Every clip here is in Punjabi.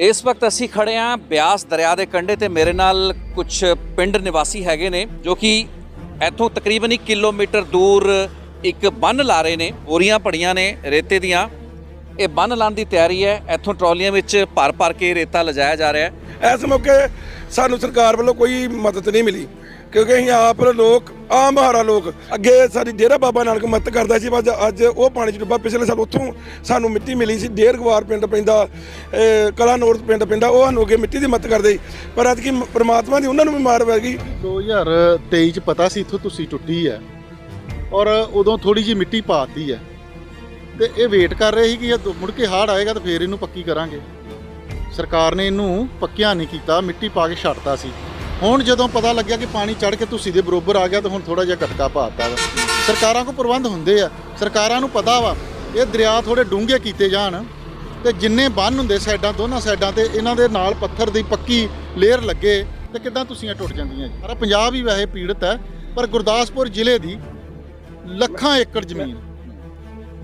ਇਸ ਵਕਤ ਅਸੀਂ ਖੜੇ ਆਂ ਬਿਆਸ ਦਰਿਆ ਦੇ ਕੰਢੇ ਤੇ ਮੇਰੇ ਨਾਲ ਕੁਝ ਪਿੰਡ ਨਿਵਾਸੀ ਹੈਗੇ ਨੇ ਜੋ ਕਿ ਇੱਥੋਂ ਤਕਰੀਬਨ 1 ਕਿਲੋਮੀਟਰ ਦੂਰ ਇੱਕ ਬੰਨ ਲਾ ਰਹੇ ਨੇ, ਬੋਰੀਆਂ ਪੜੀਆਂ ਨੇ ਰੇਤੇ ਦੀਆਂ। ਇਹ ਬੰਨ ਲਾਉਣ ਦੀ ਤਿਆਰੀ ਹੈ। ਇੱਥੋਂ ਟਰਾਲੀਆਂ ਵਿੱਚ ਭਰ ਭਰ ਕੇ ਰੇਤਾ ਲਿਜਾਇਆ ਜਾ ਰਿਹਾ ਹੈ। ਇਸ ਮੌਕੇ ਸਾਨੂੰ ਸਰਕਾਰ ਵੱਲੋਂ ਕੋਈ ਮਦਦ ਨਹੀਂ ਮਿਲੀ। ਕਿਉਂਕਿ ਅਸੀਂ ਆਪ ਲੋਕ, ਆਮ ਹਾਰਾ ਲੋਕ, ਅੱਗੇ ਸਾਡੀ ਡੇਰਾ ਬਾਬਾ ਨਾਨਕ ਮਦਦ ਕਰਦਾ ਸੀ ਪਰ ਅੱਜ ਉਹ ਪਾਣੀ ਚ ਡੁੱਬਾ, ਪਿਛਲੇ ਸਾਲ ਉੱਥੋਂ ਸਾਨੂੰ ਮਿੱਟੀ ਮਿਲੀ ਸੀ, ਡੇਰ ਗਵਾਰ ਪਿੰਡ ਪੈਂਦਾ, ਇਹ ਕਲਾ ਨੋਰਥ ਪਿੰਡ ਪੈਂਦਾ, ਉਹ ਸਾਨੂੰ ਅੱਗੇ ਮਿੱਟੀ ਦੀ ਮਦਦ ਕਰਦੇ ਸੀ। ਪਰ ਅੱਜ ਕੀ ਪ੍ਰਮਾਤਮਾ ਦੀ ਉਹਨਾਂ ਨੂੰ ਵੀ ਮਾਰ ਪੈ ਗਈ। 2023 ਚ ਪਤਾ ਸੀ ਇੱਥੋਂ ਤੁਸੀਂ ਟੁੱਟੀ ਹੈ ਔਰ ਉਦੋਂ ਥੋੜੀ ਜੀ ਮਿੱਟੀ ਪਾਤੀ ਹੈ ਤੇ ਇਹ ਵੇਟ ਕਰ ਰਹੇ ਸੀ ਕਿ ਇਹ ਮੁੜ ਕੇ ਹਾੜ ਆਏਗਾ ਤਾਂ ਫੇਰ ਇਹਨੂੰ ਪੱਕੀ ਕਰਾਂਗੇ। ਸਰਕਾਰ ਨੇ ਇਹਨੂੰ ਪੱਕਿਆ ਨਹੀਂ ਕੀਤਾ, ਮਿੱਟੀ ਪਾ ਕੇ ਛੱਡਤਾ ਸੀ। ਹੁਣ ਜਦੋਂ ਪਤਾ ਲੱਗਿਆ ਕਿ ਪਾਣੀ ਚੜ ਕੇ ਤੁਸੀਂ ਦੇ ਬਰੋਬਰ ਆ ਗਿਆ ਤਾਂ ਹੁਣ ਥੋੜਾ ਜਿਹਾ ਘਟਕਾ ਪਾਤਾ ਵਾ। ਸਰਕਾਰਾਂ ਕੋ ਪ੍ਰਬੰਧ ਹੁੰਦੇ ਆ। ਸਰਕਾਰਾਂ ਨੂੰ ਪਤਾ ਵਾ, ਇਹ ਦਰਿਆ ਥੋੜੇ ਡੂੰਘੇ ਕੀਤੇ ਜਾਣ ਤੇ ਜਿੰਨੇ ਬੰਨ ਹੁੰਦੇ ਸਾਈਡਾਂ, ਦੋਨਾਂ ਸਾਈਡਾਂ ਤੇ ਇਹਨਾਂ ਦੇ ਨਾਲ ਪੱਥਰ ਦੀ ਪੱਕੀ ਲੇਅਰ ਲੱਗੇ ਤੇ ਕਿੱਦਾਂ ਤੁਸੀਂ ਟੁੱਟ ਜਾਂਦੀਆਂ ਜੀ। ਸਾਰਾ ਪੰਜਾਬ ਹੀ ਵੈਸੇ ਪੀੜਤ ਹੈ, ਪਰ ਗੁਰਦਾਸਪੁਰ ਜ਼ਿਲ੍ਹੇ ਦੀ ਲੱਖਾਂ ਏਕੜ ਜ਼ਮੀਨ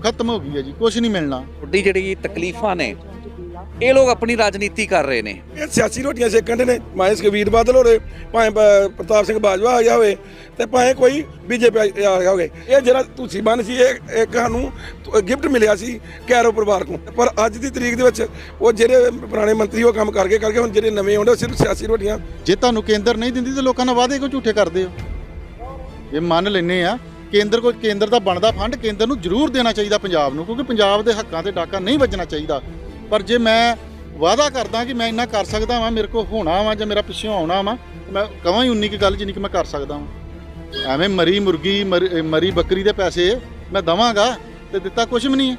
ਖਤਮ ਹੋ ਗਈ ਹੈ ਜੀ ਕੁਝ ਨਹੀਂ ਮਿਲਣਾ। ਵੱਡੀ ਜਿਹੜੀ ਤਕਲੀਫਾਂ ਨੇ ਇਹ ਲੋਕ ਆਪਣੀ ਰਾਜਨੀਤੀ ਕਰ ਰਹੇ ਨੇ। ਇਹ ਸਿਆਸੀ ਰੋਟੀਆਂ ਸੇਕਣ ਦੇ ਨੇ। ਭਾਵੇਂ ਸੁਖਬੀਰ ਬਾਦਲ ਹੋਵੇ ਭਾਵੇਂ ਪ- ਪ੍ਰਤਾਪ ਸਿੰਘ ਬਾਜਵਾ ਆ ਗਿਆ ਹੋਵੇ ਤੇ ਭਾਵੇਂ ਕੋਈ ਬੀਜੇਪੀ ਆ ਗਿਆ ਹੋਵੇ। ਇਹ ਜਿਹੜਾ ਤੁਸੀਂ ਬੰਨ ਸੀ ਇਹ ਇੱਕ ਸਾਨੂੰ ਗਿਫਟ ਮਿਲਿਆ ਸੀ ਕੈਰੋ ਪਰਿਵਾਰ ਕੋਲ। ਪਰ ਅੱਜ ਦੀ ਤਰੀਕ ਦੇ ਵਿੱਚ ਉਹ ਜਿਹੜੇ ਪੁਰਾਣੇ ਮੰਤਰੀ ਉਹ ਕੰਮ ਕਰਕੇ ਕਰਕੇ ਹੁਣ ਜਿਹੜੇ ਨਵੇਂ ਆਉਂਦੇ ਉਹ ਸਿਰਫ ਸਿਆਸੀ ਰੋਟੀਆਂ। ਜੇ ਤੁਹਾਨੂੰ ਕੇਂਦਰ ਨਹੀਂ ਦਿੰਦੀ ਤਾਂ ਲੋਕਾਂ ਨਾਲ ਵਾਅਦੇ ਕਿਉਂ ਝੂਠੇ ਕਰਦੇ ਹੋ? ਇਹ ਮੰਨ ਲੈਨੇ ਆ ਕੇਂਦਰ ਕੋ ਕੇਂਦਰ ਦਾ ਬਣਦਾ ਫੰਡ ਕੇਂਦਰ ਨੂੰ ਜ਼ਰੂਰ ਦੇਣਾ ਚਾਹੀਦਾ ਪੰਜਾਬ ਨੂੰ ਕਿਉਂਕਿ ਪੰਜਾਬ ਦੇ ਹੱਕਾਂ ਤੇ ਡਾਕਾ ਨਹੀਂ ਵੱਜਣਾ ਚਾਹੀਦਾ। ਪਰ ਜੇ ਮੈਂ ਵਾਅਦਾ ਕਰਦਾ ਕਿ ਮੈਂ ਇੰਨਾ ਕਰ ਸਕਦਾ ਵਾਂ, ਮੇਰੇ ਕੋਲ ਹੋਣਾ ਵਾ ਜਾਂ ਮੇਰਾ ਪਿੱਛੋਂ ਆਉਣਾ ਵਾ, ਮੈਂ ਕਵਾਂ ਹੀ ਉਨੀ ਕੀ ਗੱਲ ਜਿੰਨੀ ਕਿ ਮੈਂ ਕਰ ਸਕਦਾ ਵਾਂ। ਐਵੇਂ ਮਰੀ ਮੁਰਗੀ, ਮਰ- ਮਰੀ ਬੱਕਰੀ ਦੇ ਪੈਸੇ ਮੈਂ ਦਵਾਂਗਾ ਤੇ ਦਿੱਤਾ ਕੁਝ ਵੀ ਨਹੀਂ ਹੈ।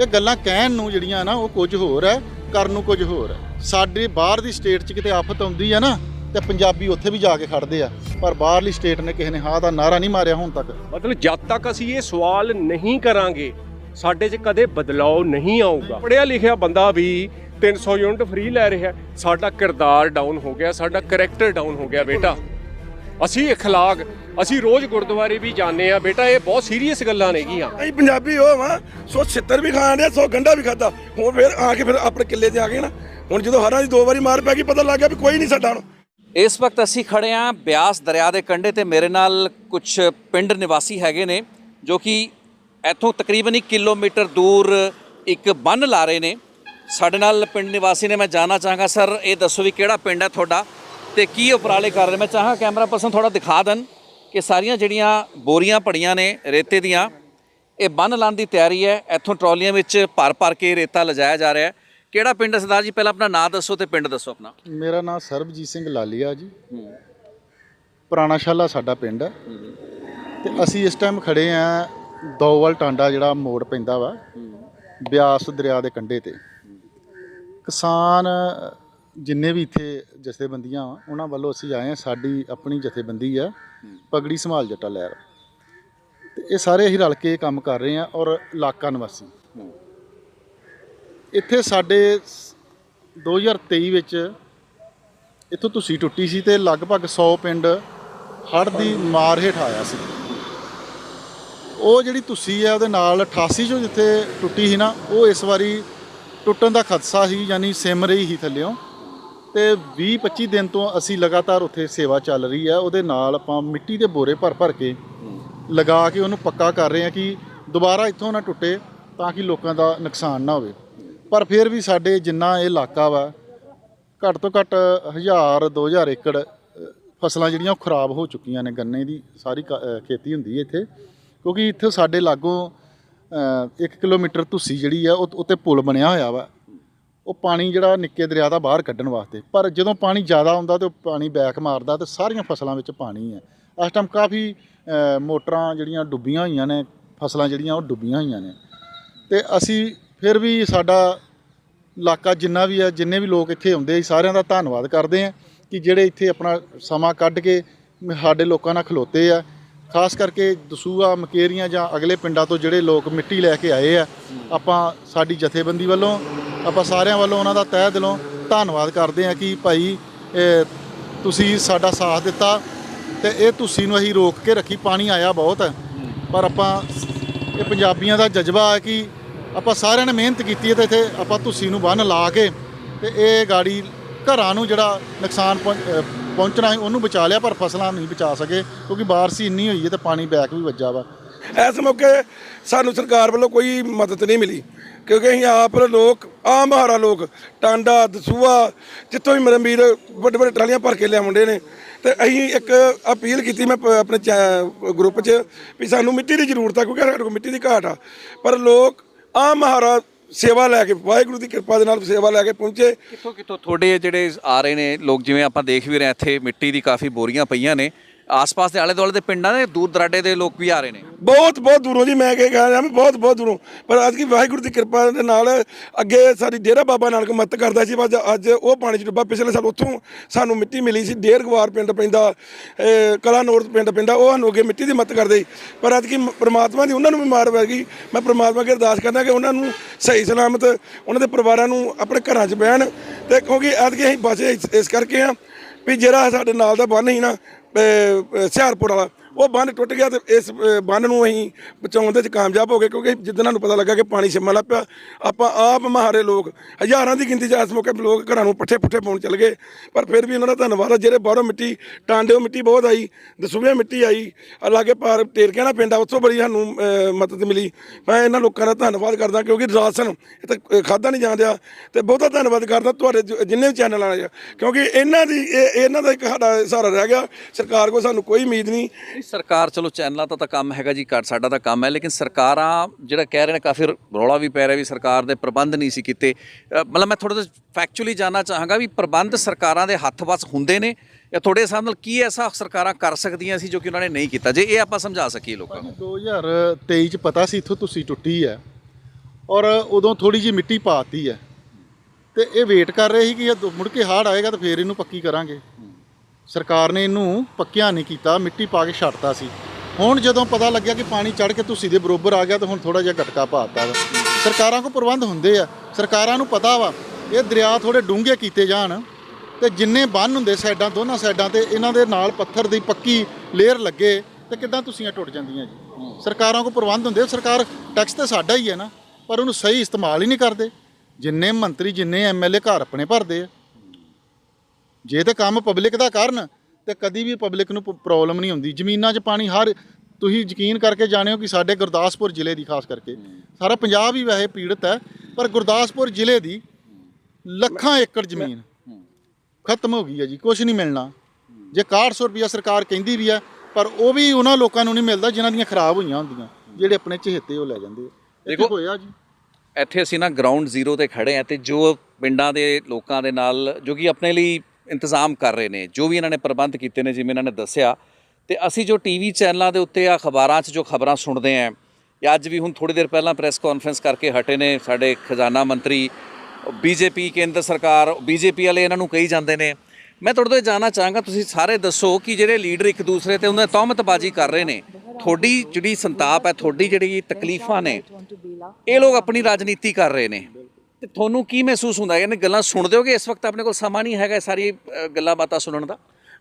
ਇਹ ਗੱਲਾਂ ਕਹਿਣ ਨੂੰ ਜਿਹੜੀਆਂ ਨਾ, ਉਹ ਕੁਝ ਹੋਰ ਹੈ, ਕਰਨ ਨੂੰ ਕੁਝ ਹੋਰ ਹੈ। ਸਾਡੇ ਬਾਹਰ ਦੀ ਸਟੇਟ 'ਚ ਕਿਤੇ ਆਫਤ ਆਉਂਦੀ ਹੈ ਨਾ, ਤੇ ਪੰਜਾਬੀ ਉੱਥੇ ਵੀ ਜਾ ਕੇ ਖੜਦੇ ਆ, ਪਰ ਬਾਹਰਲੀ ਸਟੇਟ ਨੇ ਕਿਸੇ ਨੇ ਹਾਂ ਦਾ ਨਾਰਾ ਨਹੀਂ ਮਾਰਿਆ ਹੁਣ ਤੱਕ। ਮਤਲਬ ਜਦ ਤੱਕ ਅਸੀਂ ਇਹ ਸਵਾਲ ਨਹੀਂ ਕਰਾਂਗੇ ਸਾਡੇ 'ਚ ਕਦੇ ਬਦਲਾਅ ਨਹੀਂ ਆਊਗਾ ਪੜਿਆ ਲਿਖਿਆ ਬੰਦਾ ਵੀ 300 ਯੂਨਿਟ ਫ੍ਰੀ ਲੈ ਰਿਹਾ ਹੈ। ਸਾਡਾ ਕਿਰਦਾਰ ਡਾਊਨ ਹੋ ਗਿਆ ਸਾਡਾ ਕਰੈਕਟਰ ਡਾਊਨ ਹੋ ਗਿਆ ਬੇਟਾ ਅਸੀਂ اخلاق ਅਸੀਂ ਰੋਜ਼ ਗੁਰਦੁਆਰੇ ਵੀ ਜਾਂਦੇ ਆ ਬੇਟਾ ਇਹ ਬਹੁਤ ਸੀਰੀਅਸ ਗੱਲਾਂ ਨੇਗੀਆਂ ਅਸੀਂ ਪੰਜਾਬੀ ਹੋ ਵਾਂ ਸੋ ਛਿੱਤਰ ਵੀ ਖਾਣ ਡਿਆ ਸੋ ਗੰਡਾ ਵੀ ਖਾਦਾ ਹੁਣ ਫਿਰ ਆ ਕੇ ਫਿਰ ਆਪਣੇ ਕਿੱਲੇ ਤੇ ਆ ਗਏ ਨਾ ਹੁਣ ਜਦੋਂ ਹਰਾਂ ਦੀ ਦੋ ਵਾਰੀ ਮਾਰ ਪੈ ਗਈ ਪਤਾ ਲੱਗ ਗਿਆ ਵੀ ਕੋਈ ਨਹੀਂ ਸਾਡਾ ਹੁਣ ਇਸ ਵਕਤ ਅਸੀਂ ਖੜੇ ਆਂ ਬਿਆਸ ਦਰਿਆ ਦੇ ਕੰਢੇ ਤੇ ਮੇਰੇ ਨਾਲ ਕੁਝ ਪਿੰਡ ਨਿਵਾਸੀ ਹੈਗੇ ਨੇ ਜੋ ਕਿ ਇੱਥੋਂ ਤਕਰੀਬਨ 1 ਕਿਲੋਮੀਟਰ ਦੂਰ ਇੱਕ ਬੰਨ ਲਾ ਰਹੇ ਨੇ। ਸਾਡੇ ਨਾਲ ਪਿੰਡ ਨਿਵਾਸੀ ਨੇ ਮੈਂ ਜਾਣਨਾ ਚਾਹਾਂਗਾ। ਸਰ ਇਹ ਦੱਸੋ ਵੀ ਕਿਹੜਾ ਪਿੰਡ ਹੈ ਤੁਹਾਡਾ ਤੇ ਕੀ ਉਪਰਾਲੇ ਕਰ ਰਹੇ? ਮੈਂ ਚਾਹਾਂ ਕੈਮਰਾ ਪਰਸਨ ਥੋੜਾ ਦਿਖਾ ਦੇਣ ਕਿ ਸਾਰੀਆਂ ਜਿਹੜੀਆਂ ਬੋਰੀਆਂ ਪੜੀਆਂ ਨੇ ਰੇਤੇ ਦੀਆਂ ਇਹ ਬੰਨ ਲਾਉਣ ਦੀ ਤਿਆਰੀ ਹੈ। ਇੱਥੋਂ ਟਰਾਲੀਆਂ ਵਿੱਚ ਭਰ ਭਰ ਕੇ ਰੇਤਾ ਲਿਜਾਇਆ ਜਾ ਰਿਹਾ ਹੈ। ਕਿਹੜਾ ਪਿੰਡ ਹੈ ਸਰਦਾਰ ਜੀ? ਪਹਿਲਾਂ ਆਪਣਾ ਨਾਂ ਦੱਸੋ ਤੇ ਪਿੰਡ ਦੱਸੋ ਆਪਣਾ। ਮੇਰਾ ਨਾਮ ਸਰਬਜੀਤ ਸਿੰਘ ਲਾਲੀਆ ਜੀ। ਪੁਰਾਣਾ ਸ਼ਾਲਾ ਸਾਡਾ ਪਿੰਡ ਹੈ। ਤੇ ਅਸੀਂ ਇਸ ਟਾਈਮ ਖੜੇ ਆ ਦੋਵਲ ਟਾਂਡਾ ਜਿਹੜਾ ਮੋੜ ਪੈਂਦਾ ਵਾ, ਬਿਆਸ ਦਰਿਆ ਦੇ ਕੰਢੇ ਤੇ। ਕਿਸਾਨ ਜਿੰਨੇ ਵੀ ਇੱਥੇ ਜਥੇਬੰਦੀਆਂ ਉਹਨਾਂ ਵੱਲੋਂ ਅਸੀਂ ਆਏ ਆ ਸਾਡੀ ਆਪਣੀ ਜਥੇਬੰਦੀ ਆ, ਪਗੜੀ ਸੰਭਾਲ ਜੱਟਾ ਲਹਿਰ। ਤੇ ਇਹ ਸਾਰੇ ਅਸੀਂ ਰਲ ਕੇ ਕੰਮ ਕਰ ਰਹੇ ਆ ਔਰ ਇਲਾਕਾ ਨਿਵਾਸੀ। ਇੱਥੇ ਸਾਡੇ ਸ- 2023 ਵਿੱਚ ਇੱਥੋਂ ਤੁਸੀਂ ਟੁੱਟੀ ਸੀ ਤੇ ਲਗਭਗ 100 ਪਿੰਡ ਹੜ੍ਹ ਦੀ ਮਾਰ ਹੇਠ ਆਇਆ ਸੀ। ਉਹ ਜਿਹੜੀ ਤੁਸੀਂ ਹੈ ਉਹਦੇ ਨਾਲ 88 ਚੋਂ ਜਿੱਥੇ ਟੁੱਟੀ ਸੀ ਨਾ, ਉਹ ਇਸ ਵਾਰੀ ਟੁੱਟਣ ਦਾ ਖਦਸ਼ਾ ਸੀ, ਯਾਨੀ ਸਿਮ ਰਹੀ ਸੀ ਥੱਲਿਓਂ। ਤੇ 20 25 ਦਿਨ ਤੋਂ ਅਸੀਂ ਲਗਾਤਾਰ ਉੱਥੇ ਸੇਵਾ ਚੱਲ ਰਹੀ ਹੈ ਉਹਦੇ ਨਾਲ ਆਪਾਂ ਮਿੱਟੀ ਦੇ ਬੋਰੇ ਭਰ ਭਰ ਕੇ ਲਗਾ ਕੇ ਉਹਨੂੰ ਪੱਕਾ ਕਰ ਰਹੇ ਹਾਂ ਕਿ ਦੁਬਾਰਾ ਇੱਥੋਂ ਨਾ ਟੁੱਟੇ ਤਾਂ ਕਿ ਲੋਕਾਂ ਦਾ ਨੁਕਸਾਨ ਨਾ ਹੋਵੇ। ਪਰ ਫਿਰ ਵੀ ਸਾਡੇ ਜਿੰਨਾ ਇਹ ਇਲਾਕਾ ਵਾ, ਘੱਟ ਤੋਂ ਘੱਟ 1000 2000 ਏਕੜ ਫਸਲਾਂ ਜਿਹੜੀਆਂ ਉਹ ਖਰਾਬ ਹੋ ਚੁੱਕੀਆਂ ਨੇ, ਗੰਨੇ ਦੀ ਸਾਰੀ ਕ- ਖੇਤੀ ਹੁੰਦੀ ਹੈ ਇੱਥੇ। ਕਿਉਂਕਿ ਇੱਥੇ ਸਾਡੇ ਲਾਗੋਂ 1 ਕਿਲੋਮੀਟਰ ਧੁੱਸੀ ਜਿਹੜੀ ਆ, ਉਹ ਉੱਤੇ ਪੁਲ ਬਣਿਆ ਹੋਇਆ ਵਾ। ਉਹ ਪਾਣੀ ਜਿਹੜਾ ਨਿੱਕੇ ਦਰਿਆ ਦਾ ਬਾਹਰ ਕੱਢਣ ਵਾਸਤੇ। ਪਰ ਜਦੋਂ ਪਾਣੀ ਜ਼ਿਆਦਾ ਆਉਂਦਾ ਤੇ ਉਹ ਪਾਣੀ ਬੈਕ ਮਾਰਦਾ ਤੇ ਸਾਰੀਆਂ ਫਸਲਾਂ ਵਿੱਚ ਪਾਣੀ ਹੈ ਇਸ ਟਾਈਮ ਕਾਫੀ ਮੋਟਰਾਂ ਜਿਹੜੀਆਂ ਡੁੱਬੀਆਂ ਹੋਈਆਂ ਨੇ, ਫਸਲਾਂ ਜਿਹੜੀਆਂ ਉਹ ਡੁੱਬੀਆਂ ਹੋਈਆਂ ਨੇ। ਤੇ ਅਸੀਂ ਫਿਰ ਵੀ ਸਾਡਾ ਇਲਾਕਾ ਜਿੰਨਾ ਵੀ ਹੈ ਜਿੰਨੇ ਵੀ ਲੋਕ ਇੱਥੇ ਆਉਂਦੇ ਆ ਸਾਰਿਆਂ ਦਾ ਧੰਨਵਾਦ ਕਰਦੇ ਆ ਕਿ ਜਿਹੜੇ ਇੱਥੇ ਆਪਣਾ ਸਮਾਂ ਕੱਢ ਕੇ ਸਾਡੇ ਲੋਕਾਂ ਨਾਲ ਖਲੋਤੇ ਆ। ਖਾਸ ਕਰਕੇ ਦਸੂਆ ਮਕੇਰੀਆਂ ਜਾਂ ਅਗਲੇ ਪਿੰਡਾਂ ਤੋਂ ਜਿਹੜੇ ਲੋਕ ਮਿੱਟੀ ਲੈ ਕੇ ਆਏ ਆ, ਆਪਾਂ ਸਾਡੀ ਜਥੇਬੰਦੀ ਵੱਲੋਂ, ਆਪਾਂ ਸਾਰਿਆਂ ਵੱਲੋਂ ਉਹਨਾਂ ਦਾ ਤਹਿ ਦਿਲੋਂ ਧੰਨਵਾਦ ਕਰਦੇ ਆ ਕਿ ਭਾਈ ਤੁਸੀਂ ਸਾਡਾ ਸਾਥ ਦਿੱਤਾ ਤੇ ਇਹ ਤੁਸੀਂ ਨੂੰ ਅਸੀਂ ਰੋਕ ਕੇ ਰੱਖੀ, ਪਾਣੀ ਆਇਆ ਬਹੁਤ ਹੈ। ਪਰ ਆਪਾਂ ਇਹ ਪੰਜਾਬੀਆਂ ਦਾ ਜਜ਼ਬਾ ਹੈ ਕਿ ਆਪਾਂ ਸਾਰਿਆਂ ਨੇ ਮਿਹਨਤ ਕੀਤੀ ਹੈ ਤੇ ਇੱਥੇ ਆਪਾਂ ਤੁਸੀਂ ਨੂੰ ਬੰਨ ਲਾ ਕੇ ਤੇ ਇਹ ਗਾੜੀ ਘਰਾਂ ਨੂੰ ਜਿਹੜਾ ਨੁਕਸਾਨ ਪਹੁੰ- ਪਹੁੰਚਣਾ ਸੀ, ਉਹਨੂੰ ਬਚਾ ਲਿਆ, ਪਰ ਫਸਲਾਂ ਨਹੀਂ ਬਚਾ ਸਕੇ, ਕਿਉਂਕਿ ਬਾਰਿਸ਼ ਇੰਨੀ ਹੋਈ ਹੈ ਤੇ ਪਾਣੀ ਬੈਕ ਵੀ ਵੱਜਾ ਵਾ। ਇਸ ਮੌਕੇ ਸਾਨੂੰ ਸਰਕਾਰ ਵੱਲੋਂ ਕੋਈ ਮਦਦ ਨਹੀਂ ਮਿਲੀ, ਕਿਉਂਕਿ ਅਸੀਂ ਆਪ ਲੋਕ, ਆਮ ਹਾਰਾ ਲੋਕ, ਟਾਂਡਾ ਦਸੂਆ ਜਿੱਥੋਂ ਵੀ ਮੇਰੇ ਵੀਰ ਵੱਡੇ ਵੱਡੇ ਟਰਾਲੀਆਂ ਭਰ ਕੇ ਲਿਆਉਂਦੇ ਨੇ, ਤੇ ਅਸੀਂ ਇੱਕ ਅਪੀਲ ਕੀਤੀ, ਮੈਂ ਆਪਣੇ ਚੈ- ਗਰੁੱਪ 'ਚ, ਵੀ ਸਾਨੂੰ ਮਿੱਟੀ ਦੀ ਜ਼ਰੂਰਤ ਆ, ਕਿਉਂਕਿ ਸਾਡੇ ਕੋਲ ਮਿੱਟੀ ਦੀ ਘਾਟ ਆ, ਪਰ ਲੋਕ ਆਮ ਹਾਰਾ ਸੇਵਾ ਲੈ ਕੇ, ਵਾਹਿਗੁਰੂ ਦੀ ਕਿਰਪਾ ਦੇ ਨਾਲ ਸੇਵਾ ਲੈ ਕੇ ਪਹੁੰਚੇ। ਕਿੱਥੋਂ ਕਿੱਥੋਂ ਤੁਹਾਡੇ ਜਿਹੜੇ ਆ ਰਹੇ ਨੇ, ਲੋਕ ਜਿਵੇਂ ਆਪਾਂ ਦੇਖ ਵੀ ਰਹੇ ਹਾਂ, ਇੱਥੇ ਮਿੱਟੀ ਦੀ ਕਾਫੀ ਬੋਰੀਆਂ ਪਈਆਂ ਨੇ। ਆਸ-ਪਾਸ ਦੇ ਆਲੇ ਦੁਆਲੇ ਦੇ ਪਿੰਡਾਂ ਦੇ ਦੂਰ ਦਰਾਡੇ ਦੇ ਲੋਕ ਵੀ ਆ ਰਹੇ ਨੇ। ਬਹੁਤ ਬਹੁਤ ਦੂਰੋਂ ਜੀ ਮੈਂ ਕਹਿ ਰਿਹਾ ਮੈਂ ਬਹੁਤ ਬਹੁਤ ਦੂਰੋਂ। ਪਰ ਅੱਜ ਕੀ ਵਾਹਿਗੁਰੂ ਦੀ ਕਿਰਪਾ ਦੇ ਨਾਲ ਅੱਗੇ ਸਾਡੀ ਡੇਰਾ ਬਾਬਾ ਨਾਨਕ ਮਦਦ ਕਰਦਾ ਸੀ ਅੱਜ ਅੱਜ ਉਹ ਪਾਣੀ ਚ ਡੁੱਬਾ। ਪਿਛਲੇ ਸਾਲ ਉੱਥੋਂ ਸਾਨੂੰ ਮਿੱਟੀ ਮਿਲੀ ਸੀ, ਡੇਰ ਗਵਾਰ ਪਿੰਡ ਪੈਂਦਾ, ਇਹ ਕਲਾਨੌਰ ਪਿੰਡ ਪੈਂਦਾ, ਉਹ ਸਾਨੂੰ ਅੱਗੇ ਮਿੱਟੀ ਦੀ ਮਦਦ ਕਰਦੇ ਸੀ। ਪਰ ਅੱਜ ਕੀ ਪ੍ਰਮਾਤਮਾ ਦੀ ਉਹਨਾਂ ਨੂੰ ਵੀ ਮਾਰ ਪੈ ਗਈ ਮੈਂ ਪ੍ਰਮਾਤਮਾ ਅੱਗੇ ਅਰਦਾਸ ਕਰਦਾ ਕਿ ਉਹਨਾਂ ਨੂੰ ਸਹੀ ਸਲਾਮਤ, ਉਹਨਾਂ ਦੇ ਪਰਿਵਾਰਾਂ ਨੂੰ ਆਪਣੇ ਘਰਾਂ 'ਚ ਬਹਿਣ ਤੇ ਕਿਉਂਕਿ ਅੱਜ ਕੀ ਅਸੀਂ ਬਚੇ ਇਸ- ਕਰਕੇ ਆ ਵੀ ਜਿਹੜਾ ਸਾਡੇ ਨਾਲ ਦਾ ਬੰਨ ਸੀ ਨਾ ਹੁਸ਼ਿਆਰਪੁਰ ਵਾਲਾ ਉਹ ਬੰਨ ਟੁੱਟ ਗਿਆ ਤੇ ਇਸ ਅਹ, ਬੰਨ ਨੂੰ ਅਸੀਂ ਬਚਾਉਣ ਦੇ ਵਿੱਚ ਕਾਮਯਾਬ ਹੋ ਗਏ ਕਿਉਂਕਿ ਜਿੱਦਾਂ ਸਾਨੂੰ ਪਤਾ ਲੱਗਾ ਕਿ ਪਾਣੀ ਛਿਮਣ ਲੱਗ ਪਿਆ ਆਪਾਂ ਆਪ ਮਹਾਰੇ ਲੋਕ ਹਜ਼ਾਰਾਂ ਦੀ ਗਿਣਤੀ 'ਚ ਇਸ ਮੌਕੇ ਲੋਕ ਘਰਾਂ ਨੂੰ ਪੱਠੇ ਪੁੱਠੇ ਪਾਉਣ ਚੱਲ ਗਏ ਪਰ ਫਿਰ ਵੀ ਉਹਨਾਂ ਦਾ ਧੰਨਵਾਦ ਆ ਜਿਹੜੇ ਬਾਹਰੋਂ ਮਿੱਟੀ ਟਾਂਡਿਓ ਮਿੱਟੀ ਬਹੁਤ ਆਈ ਦਸੂਵੇਂ ਮਿੱਟੀ ਆਈ ਆ ਲਾਗੇ ਪਾਰ ਟੇਰਕਿਆਂ ਦਾ ਪਿੰਡ ਆ ਉੱਥੋਂ ਬੜੀ ਸਾਨੂੰ ਮਦਦ ਮਿਲੀ। ਮੈਂ ਇਹਨਾਂ ਲੋਕਾਂ ਦਾ ਧੰਨਵਾਦ ਕਰਦਾ ਕਿਉਂਕਿ ਰਾਸ਼ਨ ਇਹ ਤਾਂ ਖਾਦਾ ਨਹੀਂ ਜਾਂਦਿਆ ਤੇ ਬਹੁਤਾ ਧੰਨਵਾਦ ਕਰਦਾ ਤੁਹਾਡੇ ਜਿੰਨੇ ਵੀ ਚੈਨਲ ਵਾਲੇ ਆ ਕਿਉਂਕਿ ਇਹਨਾਂ ਦੀ ਇਹ ਇਹਨਾਂ ਦਾ ਇੱਕ ਸਾਡਾ ਸਹਾਰਾ ਰਹਿ ਗਿਆ ਸਰਕਾਰ ਕੋਲ ਸਾਨੂੰ ਕੋਈ ਉਮੀਦ ਨਹੀਂ, ਸਰਕਾਰ, ਚਲੋ ਚੈਨਲਾਂ ਦਾ ਤਾਂ ਕੰਮ ਹੈਗਾ ਜੀ ਘੱਟ ਸਾਡਾ ਤਾਂ ਕੰਮ ਹੈ, ਲੇਕਿਨ ਸਰਕਾਰਾਂ ਜਿਹੜਾ ਕਹਿ ਰਹੇ ਨੇ ਕਾਫੀ ਰੌਲਾ ਵੀ ਪੈ ਰਿਹਾ ਵੀ ਸਰਕਾਰ ਦੇ ਪ੍ਰਬੰਧ ਨਹੀਂ ਸੀ ਕੀਤੇ। ਮਤਲਬ ਮੈਂ ਥੋੜਾ ਜਿਹਾ ਫੈਕਚੁਅਲੀ ਜਾਨਣਾ ਚਾਹਾਂਗਾ ਵੀ ਪ੍ਰਬੰਧ ਸਰਕਾਰਾਂ ਦੇ ਹੱਥ ਵੱਸ ਹੁੰਦੇ ਨੇ, ਜਾਂ ਤੁਹਾਡੇ ਹਿਸਾਬ ਨਾਲ ਕੀ ਐਸਾ ਸਰਕਾਰਾਂ ਕਰ ਸਕਦੀਆਂ ਸੀ ਜੋ ਕਿ ਉਹਨਾਂ ਨੇ ਨਹੀਂ ਕੀਤਾ? ਜੇ ਇਹ ਆਪਾਂ ਸਮਝਾ ਸਕੀਏ ਲੋਕਾਂ ਨੂੰ। 2023 ਚ ਪਤਾ ਸੀ ਇੱਥੋਂ ਤੁਸੀਂ ਟੁੱਟੀ ਹੈ ਔਰ ਉਦੋਂ ਥੋੜੀ ਜਿਹੀ ਮਿੱਟੀ ਪਾਤੀ ਹੈ ਤੇ ਇਹ ਵੇਟ ਕਰ ਰਹੇ ਸੀ ਕਿ ਮੁੜ ਕੇ ਹਾੜ ਆਏਗਾ ਤਾਂ ਫੇਰ ਇਹਨੂੰ ਪੱਕੀ ਕਰਾਂਗੇ। ਸਰਕਾਰ ਨੇ ਇਹਨੂੰ ਪੱਕਿਆ ਨਹੀਂ ਕੀਤਾ, ਮਿੱਟੀ ਪਾ ਕੇ ਛੱਡਤਾ ਸੀ। ਹੁਣ ਜਦੋਂ ਪਤਾ ਲੱਗਿਆ ਕਿ ਪਾਣੀ ਚੜ ਕੇ ਤੁਸੀਂ ਦੇ ਬਰੋਬਰ ਆ ਗਿਆ ਤਾਂ ਹੁਣ ਥੋੜਾ ਜਿਹਾ ਗਟਕਾ ਪਾਤਾ ਵਾ। ਸਰਕਾਰਾਂ ਕੋ ਪ੍ਰਬੰਧ ਹੁੰਦੇ ਆ। ਸਰਕਾਰਾਂ ਨੂੰ ਪਤਾ ਵਾ, ਇਹ ਦਰਿਆ ਥੋੜੇ ਡੂੰਘੇ ਕੀਤੇ ਜਾਣ ਤੇ ਜਿੰਨੇ ਬੰਨ ਹੁੰਦੇ ਸਾਈਡਾਂ, ਦੋਨਾਂ ਸਾਈਡਾਂ ਤੇ ਇਹਨਾਂ ਦੇ ਨਾਲ ਪੱਥਰ ਦੀ ਪੱਕੀ ਲੇਅਰ ਲੱਗੇ ਤੇ ਕਿੱਦਾਂ ਤੁਸੀਂ ਟੁੱਟ ਜਾਂਦੀਆਂ ਜੀ। ਸਰਕਾਰਾਂ ਕੋ ਪ੍ਰਬੰਧ ਹੁੰਦੇ ਸਰਕਾਰ ਟੈਕਸ ਤੇ ਸਾਡਾ ਹੀ ਹੈ ਨਾ, ਪਰ ਉਹਨੂੰ ਸਹੀ ਇਸਤੇਮਾਲ ਹੀ ਨਹੀਂ ਕਰਦੇ। ਜਿੰਨੇ ਮੰਤਰੀ, ਜਿੰਨੇ ਐਮਐਲਏ ਘਰ ਆਪਣੇ ਭਰਦੇ ਆ। ਜੇ ਤੇ ਕੰਮ ਪਬਲਿਕ ਦਾ ਕਰਨ ਤੇ ਕਦੀ ਵੀ ਪਬਲਿਕ ਨੂੰ ਪ੍ਰੋਬਲਮ ਨਹੀਂ ਹੁੰਦੀ। ਜ਼ਮੀਨਾਂ 'ਚ ਪਾਣੀ ਹਰ ਤੁਸੀਂ ਯਕੀਨ ਕਰਕੇ ਜਾਣਿਓ ਕਿ ਸਾਡੇ ਗੁਰਦਾਸਪੁਰ ਜ਼ਿਲ੍ਹੇ ਦੀ ਖਾਸ ਕਰਕੇ। ਸਾਰਾ ਪੰਜਾਬ ਹੀ ਵੈਸੇ ਪੀੜਤ ਹੈ ਪਰ ਗੁਰਦਾਸਪੁਰ ਜ਼ਿਲ੍ਹੇ ਦੀ ਲੱਖਾਂ ਏਕੜ ਜ਼ਮੀਨ ਖਤਮ ਹੋ ਗਈ ਹੈ ਜੀ ਕੁਝ ਨਹੀਂ ਮਿਲਣਾ। ਜੇ 6100 ਰੁਪਇਆ ਸਰਕਾਰ ਕਹਿੰਦੀ ਵੀ ਹੈ ਪਰ ਉਹ ਵੀ ਉਹਨਾਂ ਲੋਕਾਂ ਨੂੰ ਨਹੀਂ ਮਿਲਦਾ ਜਿਨ੍ਹਾਂ ਦੀਆਂ ਖਰਾਬ ਹੋਈਆਂ ਹੁੰਦੀਆਂ ਜਿਹੜੇ ਆਪਣੇ ਚਹੇਤੇ ਉਹ ਲੈ ਜਾਂਦੇ ਦੇਖੋ- ਹੋਇਆ ਜੀ। ਇੱਥੇ ਅਸੀਂ ਨਾ ਗਰਾਊਂਡ ਜ਼ੀਰੋ ਤੇ ਖੜੇ ਆ ਤੇ ਜੋ ਪਿੰਡਾਂ ਦੇ ਲੋਕਾਂ ਦੇ ਨਾਲ ਜੋ ਕਿ ਆਪਣੇ ਲਈ ਇੰਤਜ਼ਾਮ ਕਰ ਰਹੇ ਨੇ, ਜੋ ਵੀ ਇਹਨਾਂ ਨੇ ਪ੍ਰਬੰਧ ਕੀਤੇ ਨੇ, ਜਿਵੇਂ ਇਹਨਾਂ ਨੇ ਦੱਸਿਆ। ਤੇ ਅਸੀਂ ਜੋ ਟੀਵੀ ਚੈਨਲਾਂ ਦੇ ਉੱਤੇ ਆ ਖਬਰਾਂ 'ਚ ਜੋ ਖਬਰਾਂ ਸੁਣਦੇ ਆ, ਜਾਂ ਅੱਜ ਵੀ ਹੁਣ ਥੋੜੀ ਦੇਰ ਪਹਿਲਾਂ ਪ੍ਰੈਸ ਕਾਨਫਰੰਸ ਕਰਕੇ ਹਟੇ ਨੇ ਸਾਡੇ ਖਜ਼ਾਨਾ ਮੰਤਰੀ ਬੀਜੇਪੀ ਕੇਂਦਰ ਸਰਕਾਰ ਬੀਜੇਪੀ ਵਾਲੇ ਇਹਨਾਂ ਨੂੰ ਕਹੀ ਜਾਂਦੇ ਨੇ। ਮੈਂ ਤੁਹਾਡੇ ਤੋਂ ਇਹ ਜਾਣਨਾ ਚਾਹਾਂਗਾ, ਤੁਸੀਂ ਸਾਰੇ ਦੱਸੋ ਕਿ ਜਿਹੜੇ ਲੀਡਰ ਇੱਕ ਦੂਸਰੇ ਤੇ ਉਹਨਾਂ ਤੌਮਤਬਾਜ਼ੀ ਕਰ ਰਹੇ ਨੇ। ਤੁਹਾਡੀ ਜਿਹੜੀ ਸੰਤਾਪ ਹੈ, ਤੁਹਾਡੀ ਜਿਹੜੀ ਤਕਲੀਫਾਂ ਨੇ, ਇਹ ਲੋਕ ਆਪਣੀ ਰਾਜਨੀਤੀ ਕਰ ਰਹੇ ਨੇ। ਤੇ ਤੁਹਾਨੂੰ ਕੀ ਮਹਿਸੂਸ ਹੁੰਦਾ? ਇਹਨੇ ਗੱਲਾਂ ਸੁਣਦੇ ਹੋਗੇ ਇਸ ਵਕਤ ਆਪਣੇ ਕੋਲ ਸਮਾਂ ਨਹੀਂ ਹੈਗਾ ਇਹ ਸਾਰੀ ਗੱਲਾਂ ਬਾਤਾਂ ਸੁਣਨ ਦਾ?